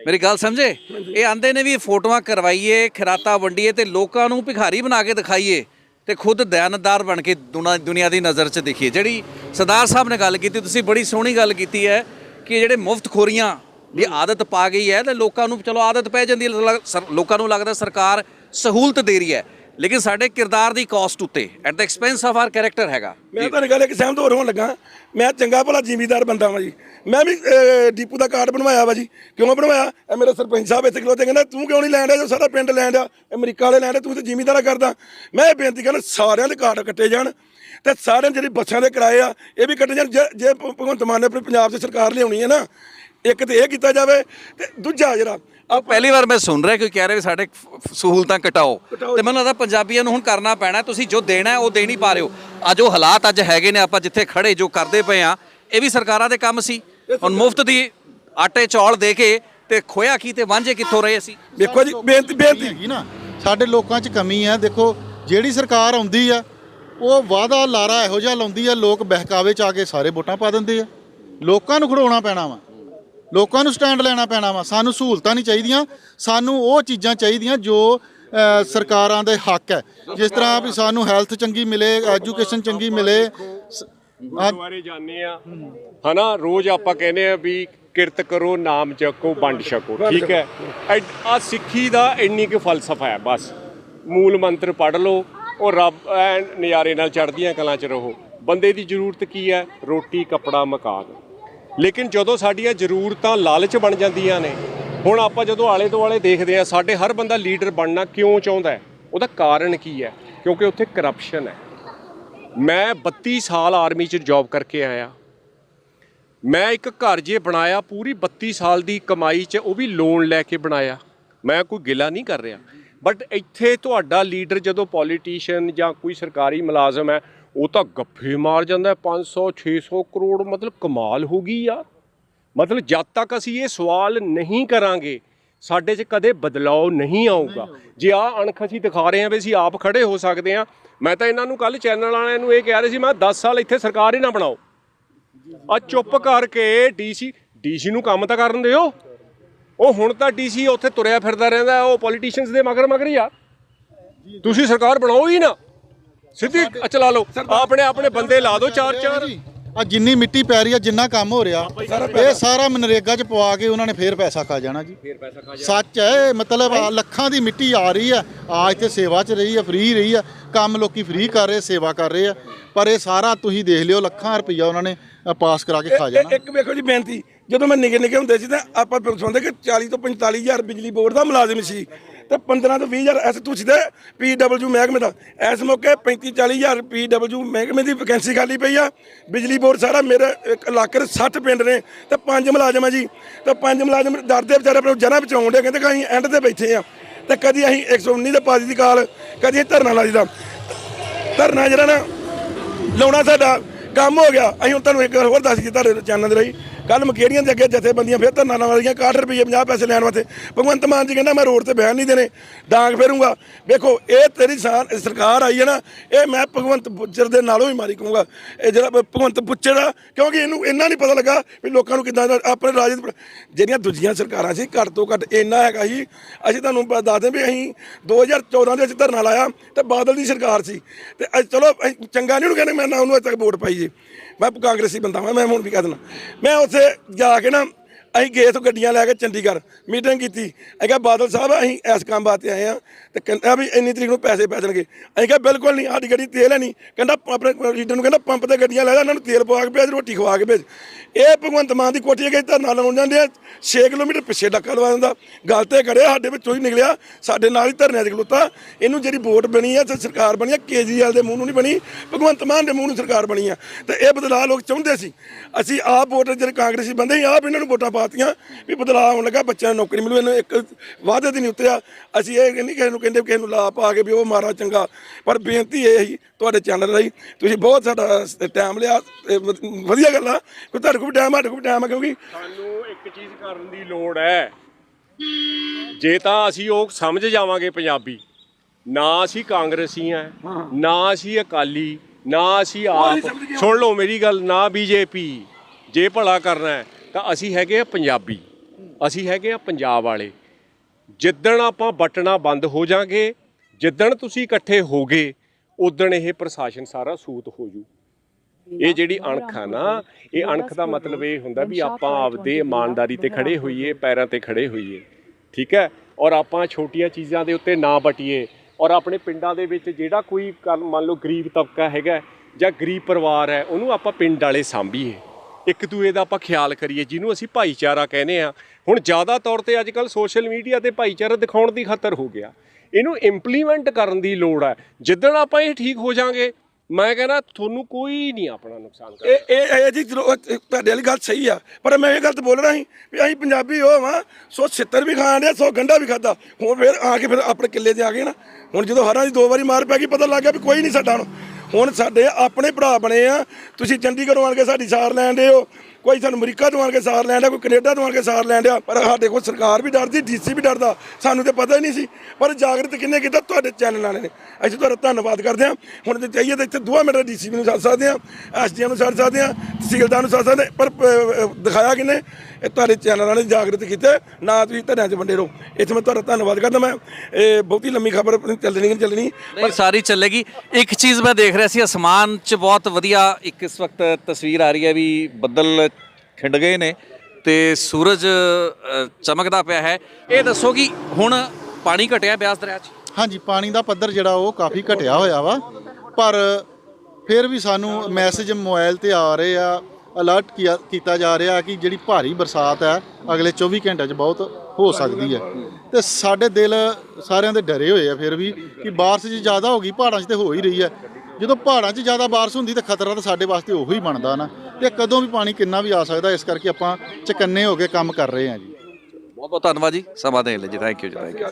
ਮੇਰੀ ਗੱਲ ਸਮਝੇ? ਇਹ ਆਂਦੇ ਨੇ ਵੀ ਫੋਟੋਆਂ ਕਰਵਾਈਏ, ਖਿਰਾਤਾ ਵੰਡੀਏ ਤੇ ਲੋਕਾਂ ਨੂੰ ਭਿਖਾਰੀ ਬਣਾ ਕੇ ਦਿਖਾਈਏ। ਤੇ ਖੁਦ ਦਿਆਨਤਦਾਰ ਬਣ ਕੇ ਦੁਨਾ- ਦੁਨੀਆ ਦੀ ਨਜ਼ਰ 'ਚ ਦਿਖੀਏ। ਜਿਹੜੀ ਸਰਦਾਰ ਸਾਹਿਬ ਨੇ ਗੱਲ ਕੀਤੀ ਤੁਸੀਂ ਬੜੀ ਸੋਹਣੀ ਗੱਲ ਕੀਤੀ ਹੈ ਕਿ ਜਿਹੜੇ ਮੁਫਤਖੋਰੀਆਂ ਦੀ ਆਦਤ ਪਾ ਗਈ ਹੈ ਤੇ ਲੋਕਾਂ ਨੂੰ ਚਲੋ ਆਦਤ ਪੈ ਜਾਂਦੀ ਹੈ ਲੋਕਾਂ ਨੂੰ ਲੱਗਦਾ ਸਰਕਾਰ ਸਹੂਲਤ ਦੇ ਰਹੀ ਹੈ। ਲੇਕਿਨ ਸਾਡੇ ਕਿਰਦਾਰ ਦੀ ਕਾਸਟ ਉੱਤੇ at the expense of our character ਹੈਗਾ। ਮੈਂ ਤੁਹਾਨੂੰ ਗੱਲ ਇੱਕ ਸਹਿਮਤ ਹੋਰ ਹੋਣ ਲੱਗਾ। ਮੈਂ ਚੰਗਾ ਭਲਾ ਜ਼ਿਮੀਦਾਰ ਬੰਦਾ ਵਾਂ ਜੀ। ਮੈਂ ਵੀ ਡੀਪੂ ਦਾ ਕਾਰਡ ਬਣਵਾਇਆ ਵਾ ਜੀ। ਕਿਉਂ ਬਣਵਾਇਆ? ਇਹ ਮੇਰੇ ਸਰਪੰਚ ਸਾਹਿਬ ਇੱਥੇ ਖਲੋਤੇ ਕਹਿੰਦਾ ਤੂੰ ਕਿਉਂ ਨਹੀਂ ਡਿਆ? ਜੋ ਸਾਰਾ ਪਿੰਡ ਡਿਆ ਅਮਰੀਕਾ ਵਾਲੇ ਡਿਆ ਤੂੰ ਤੇ ਜ਼ਿਮੀਦਾਰਾ ਕਰਦਾ। ਮੈਂ ਇਹ ਬੇਨਤੀ ਕਰਨਾ ਸਾਰਿਆਂ ਦੇ ਕਾਰਡ ਕੱਟੇ ਜਾਣ ਤੇ ਸਾਰਿਆਂ ਦੇ ਜਿਹੜੀ ਬੱਸਾਂ ਦੇ ਕਿਰਾਏ ਆ ਇਹ ਵੀ ਕੱਟੇ ਜਾਣ। ਜੇ- ਭਗਵੰਤ ਮਾਨ ਨੇ ਆਪਣੀ ਪੰਜਾਬ 'ਚ ਸਰਕਾਰ ਲਿਆਉਣੀ ਹੈ ਨਾ ਇੱਕ ਤੇ ਇਹ ਕੀਤਾ ਜਾਵੇ ਤੇ ਦੂਜਾ ਜਿਹੜਾ ਆ ਪਹਿਲੀ ਵਾਰ ਮੈਂ ਸੁਣ ਰਿਹਾ ਕਿ ਕਹਿ ਰਹੇ ਵੀ ਸਾਡੇ ਸਹੂਲਤਾਂ ਘਟਾਓ। ਤੇ ਮੈਨੂੰ ਲੱਗਦਾ ਪੰਜਾਬੀਆਂ ਨੂੰ ਹੁਣ ਕਰਨਾ ਪੈਣਾ ਤੁਸੀਂ ਜੋ ਦੇਣਾ ਹੈ ਉਹ ਦੇ ਨਹੀਂ ਪਾ ਰਹੇ ਹੋ। ਆ ਜੋ ਹਾਲਾਤ ਅੱਜ ਹੈਗੇ ਨੇ ਆਪਾਂ ਜਿੱਥੇ ਖੜੇ ਜੋ ਕਰਦੇ ਪਏ ਆ ਇਹ ਵੀ ਸਰਕਾਰਾਂ ਦੇ ਕੰਮ ਸੀ। ਹੁਣ ਮੁਫਤ ਦੀ ਆਟੇ ਚੌਲ ਦੇ ਕੇ ਤੇ ਖੋਇਆ ਕੀ ਤੇ ਵਾਂਝੇ ਕਿੱਥੋਂ ਰਹੇ ਸੀ ਵੇਖੋ ਜੀ ਬੇਨਤੀ ਬੇਨਤੀ। ਹੈਗੀ ਨਾ ਸਾਡੇ ਲੋਕਾਂ 'ਚ ਕਮੀ ਹੈ। ਦੇਖੋ ਜਿਹੜੀ ਸਰਕਾਰ ਆਉਂਦੀ ਆ ਉਹ ਵਾਦਾ ਲਾਰਾ ਇਹੋ ਜਿਹਾ ਲਾਉਂਦੀ ਆ ਲੋਕ ਬਹਿਕਾਵੇ 'ਚ ਆ ਕੇ ਸਾਰੇ ਵੋਟਾਂ ਪਾ ਦਿੰਦੇ ਆ। ਲੋਕਾਂ ਨੂੰ ਖੜਾਉਣਾ ਪੈਣਾ ਵਾ। ਲੋਕਾਂ ਨੂੰ ਸਟੈਂਡ ਲੈਣਾ ਪੈਣਾ ਵਾ। ਸਾਨੂੰ ਸਹੂਲਤਾਂ ਨਹੀਂ ਚਾਹੀਦੀਆਂ। ਸਾਨੂੰ ਉਹ ਚੀਜ਼ਾਂ ਚਾਹੀਦੀਆਂ ਜੋ ਅ, ਸਰਕਾਰਾਂ ਦੇ ਹੱਕ ਹੈ। ਜਿਸ ਤਰ੍ਹਾਂ ਵੀ ਸਾਨੂੰ ਹੈਲਥ ਚੰਗੀ ਮਿਲੇ ਐਜੂਕੇਸ਼ਨ ਚੰਗੀ ਮਿਲੇ ਸ- ਆ- ਗੁਰਦੁਆਰੇ ਜਾਂਦੇ ਆ ਹਨਾ ਰੋਜ਼ ਆਪਾਂ ਕਹਿੰਦੇ ਆ ਵੀ ਕਿਰਤ ਕਰੋ ਨਾਮ ਚੱਕੋ ਵੰਡ ਛਕੋ ਠੀਕ ਹੈ? ਆ ਸਿੱਖੀ ਦਾ ਇੰਨੀ ਕੁ ਫਲਸਫਾ ਹੈ ਬਸ। ਮੂਲ ਮੰਤਰ ਪੜ੍ਹ ਲਓ ਉਹ ਰੱਬ ਐਨ ਨਜ਼ਾਰੇ ਨਾਲ ਚੜ੍ਹਦੀਆਂ ਕਲਾਂ 'ਚ ਰਹੋ। ਬੰਦੇ ਦੀ ਜ਼ਰੂਰਤ ਕੀ ਹੈ? ਰੋਟੀ ਕੱਪੜਾ ਮਕਾਨ। ਲੇਕਿਨ ਜਦੋਂ ਸਾਡੀਆਂ ਜ਼ਰੂਰਤਾਂ ਲਾਲਚ ਬਣ ਜਾਂਦੀਆਂ ਨੇ, ਹੁਣ ਆਪਾਂ ਜਦੋਂ ਆਲੇ ਦੁਆਲੇ ਦੇਖਦੇ ਆ ਸਾਡੇ ਹਰ ਬੰਦਾ ਲੀਡਰ ਬਣਨਾ ਕਿਉਂ ਚਾਹੁੰਦਾ ਹੈ? ਉਹਦਾ ਕਾਰਨ ਕੀ ਹੈ? ਕਿਉਂਕਿ ਉੱਥੇ ਕਰਪਸ਼ਨ ਹੈ। ਮੈਂ 32 ਸਾਲ ਆਰਮੀ 'ਚ ਜੌਬ ਕਰਕੇ ਆਇਆ। ਮੈਂ ਇੱਕ ਘਰ ਜੇ ਬਣਾਇਆ, ਪੂਰੀ 32 ਸਾਲ ਦੀ ਕਮਾਈ 'ਚ ਉਹ ਵੀ ਲੋਨ ਲੈ ਕੇ ਬਣਾਇਆ। ਮੈਂ ਕੋਈ ਗਿਲਾ ਨਹੀਂ ਕਰ ਰਿਹਾ। ਬਟ ਇੱਥੇ ਤੁਹਾਡਾ ਲੀਡਰ ਜਦੋਂ ਪੋਲੀਟੀਸ਼ੀਅਨ ਜਾਂ ਕੋਈ ਸਰਕਾਰੀ ਮੁਲਾਜ਼ਮ ਹੈ ਉਹ ਤਾਂ ਗੱਫੇ ਮਾਰ ਜਾਂਦਾ ਹੈ 500 600 ਕਰੋੜ ਮਤਲਬ ਕਮਾਲ ਹੋ ਗਈ ਯਾਰ। ਮਤਲਬ ਜਦ ਤੱਕ ਅਸੀਂ ਇਹ ਸਵਾਲ ਨਹੀਂ ਕਰਾਂਗੇ ਸਾਡੇ 'ਚ ਕਦੇ ਬਦਲਾਅ ਨਹੀਂ ਆਊਗਾ। ਜੇ ਆ ਅਣਖ ਅਸੀਂ ਦਿਖਾ ਰਹੇ ਹਾਂ ਵੀ ਅਸੀਂ ਆਪ ਖੜੇ ਹੋ ਸਕਦੇ ਹਾਂ ਮੈਂ ਤਾਂ ਇਹਨਾਂ ਨੂੰ ਕੱਲ ਚੈਨਲ ਵਾਲਿਆਂ ਨੂੰ ਇਹ ਕਹਿ ਰਿਹਾ ਸੀ ਮੈਂ 10 ਸਾਲ ਇੱਥੇ ਸਰਕਾਰ ਹੀ ਨਾ ਬਣਾਓ। ਆ ਚੁੱਪ ਕਰਕੇ ਡੀਸੀ ਡੀਸੀ ਨੂੰ ਕੰਮ ਤਾਂ ਕਰਨ ਦਿਓ। ਉਹ ਹੁਣ ਤਾਂ ਡੀਸੀ ਉੱਥੇ ਤੁਰਿਆ ਫਿਰਦਾ ਰਹਿੰਦਾ ਉਹ ਪੋਲੀਟੀਸ਼ੀਅਨਸ ਦੇ ਮਗਰ ਮਗਰ ਹੀ ਆ। ਤੁਸੀਂ ਸਰਕਾਰ ਬਣਾਓ ਹੀ ਨਾ। ਸਿੱਧੀ ਚਲਾ ਲਓ। ਆਪਣੇ ਆਪਣੇ ਬੰਦੇ ਲਾ ਦਿਓ ਚਾਰ ਚਾਰ। ਆ ਜਿੰਨੀ ਮਿੱਟੀ ਪੈ ਰਹੀ ਆ ਜਿੰਨਾ ਕੰਮ ਹੋ ਰਿਹਾ ਇਹ ਸਾਰਾ ਮਨਰੇਗਾ 'ਚ ਪਵਾ ਕੇ ਉਹਨਾਂ ਨੇ ਫੇਰ ਪੈਸਾ ਖਾ ਜਾਣਾ ਜੀ। ਫੇਰ ਪੈਸਾ ਖਾ ਸੱਚ ਹੈ ਮਤਲਬ ਲੱਖਾਂ ਦੀ ਮਿੱਟੀ ਆ ਰਹੀ ਆ। ਆ ਇੱਥੇ ਸੇਵਾ 'ਚ ਰਹੀ ਆ ਫ੍ਰੀ ਰਹੀ ਆ। ਕੰਮ ਲੋਕੀ ਫ੍ਰੀ ਕਰ ਰਹੇ ਸੇਵਾ ਕਰ ਰਹੇ ਆ। ਪਰ ਇਹ ਸਾਰਾ ਤੁਸੀਂ ਦੇਖ ਲਿਓ ਲੱਖਾਂ ਰੁਪਈਆ ਉਹਨਾਂ ਨੇ ਪਾਸ ਕਰਾ ਕੇ ਖਾ ਜਾਣਾ। ਇੱਕ ਵੇਖੋ ਜੀ ਬੇਨਤੀ। ਜਦੋਂ ਮੈਂ ਨਿੱਕੇ ਨਿੱਕੇ ਹੁੰਦੇ ਸੀ ਤਾਂ ਆਪਾਂ ਸੁਣਦੇ ਕਿ 40 ਤੋਂ 45000 ਬਿਜਲੀ ਬੋਰਡ ਦਾ ਮੁਲਾਜ਼ਮ ਸੀ। ਤੇ 15 ਤੋਂ 20000 ਐਸ ਤੁਸੀਂ ਦੇ ਪੀਡਬਲਯੂ ਮਹਿਕਮੇ ਦਾ। ਇਸ ਮੌਕੇ 35 40000 ਪੀਡਬਲਯੂ ਮਹਿਕਮੇ ਦੀ ਵੈਕੈਂਸੀ ਖਾਲੀ ਪਈ ਆ। ਬਿਜਲੀ ਬੋਰਡ ਸਾਰਾ ਮੇਰੇ ਇੱਕ ਇਲਾਕੇ ਦੇ 60 ਪਿੰਡ ਨੇ ਤੇ ਪੰਜ ਮੁਲਾਜ਼ਮ ਆ ਜੀ। ਤੇ ਪੰਜ ਮੁਲਾਜ਼ਮ ਡਰਦੇ ਵਿਚਾਰੇ ਆਪਣੇ ਜਨਾਂ ਬਚਾਉਣ ਦੇ ਕਹਿੰਦੇ ਕਿ ਅਸੀਂ ਐਂਡ ਤੇ ਬੈਠੇ ਆ। ਤੇ ਕਦੀ ਅਸੀਂ 119 ਦੇ ਪਾਜੀ ਦੀ ਕਾਲ, ਕਦੀ ਅਸੀਂ ਧਰਨਾ ਲਾ ਦਿੱਤਾ ਧਰਨਾ ਜਿਹੜਾ ਨਾ ਲਾਉਣਾ ਸਾਡਾ ਕੰਮ ਹੋ ਗਿਆ। ਅਸੀਂ ਹੁਣ ਤੁਹਾਨੂੰ ਇੱਕ ਹੋਰ ਦੱਸ ਦਿੱਤਾ ਤੁਹਾਡੇ ਚੈਨਲ ਦੇ ਰਹੀ। ਕੱਲ ਮਕੇੜੀਆਂ ਦੇ ਅੱਗੇ ਜਥੇਬੰਦੀਆਂ ਫਿਰ ਧਰਨਾ ਲਾਉਣ ਵਾਲੀਆਂ 61 ਰੁਪਏ 50 ਪੈਸੇ ਲੈਣ ਵਾਸਤੇ। ਭਗਵੰਤ ਮਾਨ ਜੀ ਕਹਿੰਦਾ, ਮੈਂ ਰੋਡ ਤੇ ਬਿਆਨ ਨਹੀਂ ਦੇਣੇ, ਡਾਂਗ ਫੇਰੂੰਗਾ। ਵੇਖੋ, ਇਹ ਤੇਰੀ ਸਾਨ ਸਰਕਾਰ ਆਈ ਹੈ ਨਾ, ਇਹ ਮੈਂ ਭਗਵੰਤ ਪੁੱਚਰ ਦੇ ਨਾਲੋਂ ਹੀ ਮਾਰੀ ਕਹੂੰਗਾ। ਇਹ ਜਿਹੜਾ ਭਗਵੰਤ ਪੁੱਚਰ ਦਾ ਕਿਉਂਕਿ ਇਹਨੂੰ ਇੰਨਾ ਨਹੀਂ ਪਤਾ ਲੱਗਾ ਵੀ ਲੋਕਾਂ ਨੂੰ ਕਿੱਦਾਂ ਦਾ ਆਪਣੇ ਰਾਜ ਜਿਹੜੀਆਂ ਦੂਜੀਆਂ ਸਰਕਾਰਾਂ ਸੀ, ਘੱਟ ਤੋਂ ਘੱਟ ਇੰਨਾ ਹੈਗਾ ਸੀ। ਅਸੀਂ ਤੁਹਾਨੂੰ ਬ- ਦੱਸਦੇ ਵੀ ਅਸੀਂ 2014 ਦੇ ਵਿੱਚ ਧਰਨਾ ਲਾਇਆ ਤੇ ਬਾਦਲ ਦੀ ਸਰਕਾਰ ਸੀ। ਤੇ ਅੱਜ ਚਲੋ, ਅਸੀਂ ਚੰਗਾ ਨਹੀਂ ਉਹਨੂੰ ਕਹਿੰਦੇ, ਮੈਂ ਨਾ ਉਹਨੂੰ ਅਜੇ ਤੱਕ ਵੋਟ ਪਾਈ ਜੀ। ਮੈਂ ਕਾਂਗਰਸੀ ਬੰਦਾ ਹਾਂ ਮੈਂ ਹੁਣ ਵੀ ਕਹਿ ਦਿੰਦਾ ਮੈਂ ਉੱਥੇ ਜਾ ਕੇ ਨਾ ਅਸੀਂ ਗਏ ਤੋਂ ਗੱਡੀਆਂ ਲੈ ਕੇ ਚੰਡੀਗੜ੍ਹ ਮੀਟਿੰਗ ਕੀਤੀ। ਅਸੀਂ ਕਿਹਾ, ਬਾਦਲ ਸਾਹਿਬ, ਅਸੀਂ ਇਸ ਕੰਮ ਵਾਸਤੇ ਆਏ ਆ ਤੇ ਕਹਿੰਦਾ ਵੀ ਇੰਨੀ ਤਰੀਕ ਨੂੰ ਪੈਸੇ ਪੈ ਜਾਣਗੇ। ਅਸੀਂ ਕਿਹਾ, ਬਿਲਕੁਲ ਨਹੀਂ, ਸਾਡੀ ਗੱਡੀ ਤੇਲ ਹੈ ਨਹੀਂ। ਕਹਿੰਦਾ, ਆਪਣੇ ਲੀਡਰ ਨੂੰ ਕਹਿੰਦਾ, ਪੰਪ ਤੇ ਗੱਡੀਆਂ ਲੈ ਜਾ, ਇਹਨਾਂ ਨੂੰ ਤੇਲ ਪਵਾ ਕੇ ਭੇਜ, ਰੋਟੀ ਖਵਾ ਕੇ ਭੇਜ। ਇਹ ਭਗਵੰਤ ਮਾਨ ਦੀ ਕੋਠੀ ਅੱਗੇ ਧਰਨਾ ਲਾਉਣ ਜਾਂਦੇ ਆ 6 ਕਿਲੋਮੀਟਰ ਪਿੱਛੇ ਡੱਕਾ ਲਵਾ ਦਿੰਦਾ। ਗੱਲ ਤੇ ਕਰੇ ਸਾਡੇ ਵਿੱਚੋਂ ਹੀ ਨਿਕਲਿਆ, ਸਾਡੇ ਨਾਲ ਹੀ ਧਰਨਿਆਂ 'ਚ ਖਲੋਤਾ। ਇਹਨੂੰ ਜਿਹੜੀ ਵੋਟ ਬਣੀ ਆ ਤੇ ਸਰਕਾਰ ਬਣੀ ਆ, ਕੇਜਰੀਵਾਲ ਦੇ ਮੂੰਹ ਨੂੰ ਨਹੀਂ ਬਣੀ, ਭਗਵੰਤ ਮਾਨ ਦੇ ਮੂੰਹ ਨੂੰ ਸਰਕਾਰ ਬਣੀ ਆ। ਤੇ ਇਹ ਬਦਲਾਅ ਲੋਕ ਚਾਹੁੰਦੇ ਸੀ। ਅਸੀਂ ਆਪ ਵੋਟ ਜਿਹੜੇ ਕਾਂਗਰਸੀ ਬੰਦੇ ਹੀ ਆਪ ਇਹਨਾਂ ਨੂੰ ਵੋਟਾਂ ਪਾਤੀਆਂ ਵੀ ਬਦਲਾਅ ਆਉਣ ਲੱਗਾ ਬੱਚਿਆਂ ਨੂੰ ਨੌਕਰੀ ਮਿਲੂ ਇਹਨੂੰ ਇੱਕ ਵਾਅਦੇ ਦੀ ਨਹੀਂ ਉਤਰਿਆ। ਅਸੀਂ ਇਹ ਨਹੀਂ ਕਿਸੇ ਨੂੰ ਕਹਿੰਦੇ ਕਿਸੇ ਨੂੰ ਲਾ ਪਾ ਕੇ ਵੀ ਉਹ ਮਾਰਾ ਚੰਗਾ। ਪਰ ਬੇਨਤੀ ਇਹ ਹੀ ਤੁਹਾਡੇ ਚੈਨਲ ਰਾਹੀਂ ਤੁਸੀਂ ਬਹੁਤ ਸਾਡਾ ਟਾਈਮ ਲਿਆ ਵ- ਵਧੀਆ ਗੱਲ ਆ ਕੋਈ ਤੁਹਾਡੇ ਕੋਲ ਟਾਈਮ ਸਾਡੇ ਕੋਲ ਟਾਈਮ ਆ ਕਿਉਂਕਿ ਸਾਨੂੰ ਇੱਕ ਚੀਜ਼ ਕਰਨ ਦੀ ਲੋੜ ਹੈ। ਜੇ ਤਾਂ ਅਸੀਂ ਉਹ ਸਮਝ ਜਾਵਾਂਗੇ ਪੰਜਾਬੀ ਨਾ ਅਸੀਂ ਕਾਂਗਰਸੀ ਆ ਨਾ ਅਸੀਂ ਅਕਾਲੀ ਨਾ ਅਸੀਂ ਆਪ। ਸੁਣ ਲਓ ਮੇਰੀ ਗੱਲ ਨਾ ਬੀਜੇਪੀ। ਜੇ ਭਲਾ ਕਰਨਾ ਹੈ ਤਾਂ ਅਸੀਂ ਹੈਗੇ ਆ ਪੰਜਾਬੀ। ਅਸੀਂ ਹੈਗੇ ਆ ਪੰਜਾਬ ਵਾਲੇ। ਜਿੱਦਣ ਆਪਾਂ ਬਟਣਾ ਬੰਦ ਹੋ ਜਾਾਂਗੇ, ਜਿੱਦਣ ਤੁਸੀਂ ਇਕੱਠੇ ਹੋਗੇ ਉਦਣ ਇਹ ਪ੍ਰਸ਼ਾਸਨ ਸਾਰਾ ਸੂਤ ਹੋ ਜੂ। ਇਹ ਜਿਹੜੀ ਅਣਖ ਆ ਨਾ, ਇਹ ਅਣਖ ਦਾ ਮਤਲਬ ਇਹ ਹੁੰਦਾ ਵੀ ਆਪਾਂ ਆਪਦੇ ਇਮਾਨਦਾਰੀ ਤੇ ਖੜੇ ਹੋਈਏ, ਪੈਰਾਂ ਤੇ ਖੜੇ ਹੋਈਏ। ਠੀਕ ਹੈ? ਔਰ ਆਪਾਂ ਛੋਟੀਆਂ ਚੀਜ਼ਾਂ ਦੇ ਉੱਤੇ ਨਾ ਬਟੀਏ ਔਰ ਆਪਣੇ ਪਿੰਡਾਂ ਦੇ ਵਿੱਚ ਜਿਹੜਾ ਕੋਈ ਮੰਨ ਲਓ ਗਰੀਬ ਤਬਕਾ ਹੈਗਾ, ਜਾਂ ਗਰੀਬ ਪਰਿਵਾਰ ਹੈ, ਉਹਨੂੰ ਆਪਾਂ ਪਿੰਡ ਵਾਲੇ ਸਾਂਭੀਏ। ਇੱਕ ਦੂਏ ਦਾ ਆਪਾਂ ਖਿਆਲ ਕਰੀਏ, ਜਿਹਨੂੰ ਅਸੀਂ ਭਾਈਚਾਰਾ ਕਹਿੰਦੇ ਆ ਹੁਣ ਜ਼ਿਆਦਾ ਤੌਰ ਤੇ ਅੱਜ ਕੱਲ ਸੋਸ਼ਲ ਮੀਡੀਆ ਤੇ ਭਾਈਚਾਰਾ ਦਿਖਾਉਣ ਦੀ ਖਾਤਰ ਹੋ ਗਿਆ। ਇਹਨੂੰ ਇੰਪਲੀਮੈਂਟ ਕਰਨ ਦੀ ਲੋੜ ਹੈ। ਜਿੱਦਣ ਆਪਾਂ ਇਹ ਠੀਕ ਹੋ ਜਾਾਂਗੇ, ਮੈਂ ਕਹਿੰਦਾ ਤੁਹਾਨੂੰ ਕੋਈ ਨਹੀਂ ਆਪਣਾ ਨੁਕਸਾਨ ਕਰ ਇਹ ਇਹ ਇਹ ਜੀ ਤੁਹਾਡੇ ਵਾਲੀ ਗੱਲ ਸਹੀ ਆ। ਪਰ ਮੈਂ ਇਹ ਗੱਲ ਤਾਂ ਬੋਲ ਸੀ ਵੀ ਅਸੀਂ ਪੰਜਾਬੀ ਹੋ ਵਾਂ ਸੋ ਛਿੱਤਰ ਵੀ ਖਾਣ ਡਿਆ, ਸੋ ਗੰਡਾ ਵੀ ਖਾਦਾ ਹੁਣ ਫਿਰ ਆ ਕੇ ਫਿਰ ਆਪਣੇ ਕਿੱਲੇ ਤੇ ਆ ਗਏ ਨਾ। ਹੁਣ ਜਦੋਂ ਹਰਾਂ ਦੀ ਦੋ ਵਾਰੀ ਮਾਰ ਪੈ ਗਈ, ਪਤਾ ਲੱਗ ਗਿਆ ਵੀ ਕੋਈ ਨਹੀਂ ਸਾਡਾ ਹੁਣ। ਹੁਣ ਸਾਡੇ ਆਪਣੇ ਭਰਾ ਬਣੇ ਆ, ਤੁਸੀਂ ਚੰਡੀਗੜ੍ਹੋਂ ਆਣ ਕੇ ਸਾਡੀ ਸਾਰ ਲੈਣ ਦੇ ਹੋ। ਕੋਈ ਸਾਨੂੰ ਅਮਰੀਕਾ ਤੋਂ ਆਣ ਕੇ ਸਾਰ ਲੈਣ ਡਿਆ ਕੋਈ ਕੈਨੇਡਾ ਤੋਂ ਆਣ ਕੇ ਸਾਰ ਲੈਣ ਡਿਆ ਪਰ ਸਾਡੇ ਕੋਲ ਸਰਕਾਰ ਵੀ ਡਰਦੀ ਡੀਸੀ ਵੀ ਡਰਦਾ ਸਾਨੂੰ ਤੇ ਪਤਾ ਹੀ ਨਹੀਂ ਸੀ। ਪਰ ਜਾਗਰਤ ਕਿੰਨੇ ਕੀਤਾ? ਤੁਹਾਡੇ ਚੈਨਲ ਵਾਲੇ ਨੇ। ਅਸੀਂ ਤੁਹਾਡਾ ਧੰਨਵਾਦ ਕਰਦੇ ਹਾਂ। ਹੁਣ ਜੇ ਚਾਹੀਏ ਤਾਂ ਇੱਥੇ ਦੋਹਾਂ ਮਿੰਟ ਡੀਸੀ ਨੂੰ ਸੱਦ ਸਕਦੇ ਹਾਂ ਐਸਡੀਐਮ ਨੂੰ ਸੱਦ ਸਕਦੇ ਹਾਂ ਤਹਿਸੀਲਦਾਰ ਨੂੰ ਸੱਦ ਸਕਦੇ ਹਾਂ, ਪਰ ਦਿਖਾਇਆ ਕਿੰਨੇ ਇਹ ਤੁਹਾਡੇ ਚੈਨਲ ਵਾਲੇ ਜਾਗਰਤ ਕੀਤੇ। ਨਾ ਤੁਸੀਂ ਧੜਿਆਂ 'ਚ ਵੰਡੇ ਰਹੋ। ਇੱਥੇ ਮੈਂ ਤੁਹਾਡਾ ਧੰਨਵਾਦ ਕਰਦਾ ਮੈਂ। ਇਹ ਬਹੁਤੀ ਲੰਮੀ ਖਬਰ ਚੱਲਣੀ ਨਹੀਂ ਚੱਲਣੀ? ਪਰ ਸਾਰੀ ਚੱਲੇਗੀ। ਇੱਕ ਚੀਜ਼ ਮੈਂ ਦੇਖ ਰਿਹਾ ਸੀ ਅਸਮਾਨ 'ਚ ਬਹੁਤ ਵਧੀਆ ਇੱਕ ਇਸ ਵਕਤ ਤਸਵੀਰ ਆ ਰਹੀ ਹੈ ਵੀ ਬੱਦਲ ਖਿੰਡ ਗਏ ਨੇ ਤੇ ਸੂਰਜ ਚਮਕਦਾ ਪਿਆ ਹੈ। ਇਹ ਦੱਸੋ ਕਿ ਹੁਣ ਪਾਣੀ ਘਟਿਆ ਬਿਆਸ ਦਰਿਆ 'ਚ? ਹਾਂਜੀ, ਪਾਣੀ ਦਾ ਪੱਧਰ ਜਿਹੜਾ ਉਹ ਕਾਫੀ ਘਟਿਆ ਹੋਇਆ ਵਾ। ਪਰ ਫਿਰ ਵੀ ਸਾਨੂੰ ਮੈਸੇਜ ਮੋਬਾਈਲ ਤੇ ਆ ਰਹੇ ਆ, ਅਲਰਟ ਕੀਤਾ ਜਾ ਰਿਹਾ ਕਿ ਜਿਹੜੀ ਭਾਰੀ ਬਰਸਾਤ ਹੈ ਅਗਲੇ 24 ਘੰਟਿਆਂ 'ਚ ਬਹੁਤ ਹੋ ਸਕਦੀ ਹੈ। ਤੇ ਸਾਡੇ ਦਿਲ ਸਾਰਿਆਂ ਦੇ ਡਰੇ ਹੋਏ ਆ ਫਿਰ ਵੀ ਕਿ ਬਾਰਿਸ਼ ਜੇ ਜ਼ਿਆਦਾ ਹੋ ਗਈ, ਪਹਾੜਾਂ 'ਚ ਤੇ ਹੋ ਹੀ ਰਹੀ ਹੈ। ਜਦੋਂ ਪਹਾੜਾਂ 'ਚ ਜ਼ਿਆਦਾ ਬਾਰਿਸ਼ ਹੁੰਦੀ ਤਾਂ ਖਤਰਾ ਤਾਂ ਸਾਡੇ ਵਾਸਤੇ ਉਹੀ ਬਣਦਾ ਨਾ ਤੇ ਕਦੋਂ ਵੀ ਪਾਣੀ ਕਿੰਨਾ ਵੀ ਆ ਸਕਦਾ, ਇਸ ਕਰਕੇ ਆਪਾਂ ਚਕੰਨੇ ਹੋ ਕੇ ਕੰਮ ਕਰ ਰਹੇ ਹਾਂ ਜੀ। ਬਹੁਤ ਬਹੁਤ ਧੰਨਵਾਦ ਜੀ, ਸਮਾਂ ਦੇਣ ਲਈ ਜੀ ਥੈਂਕ ਯੂ ਜੀ ਥੈਂਕ ਯੂ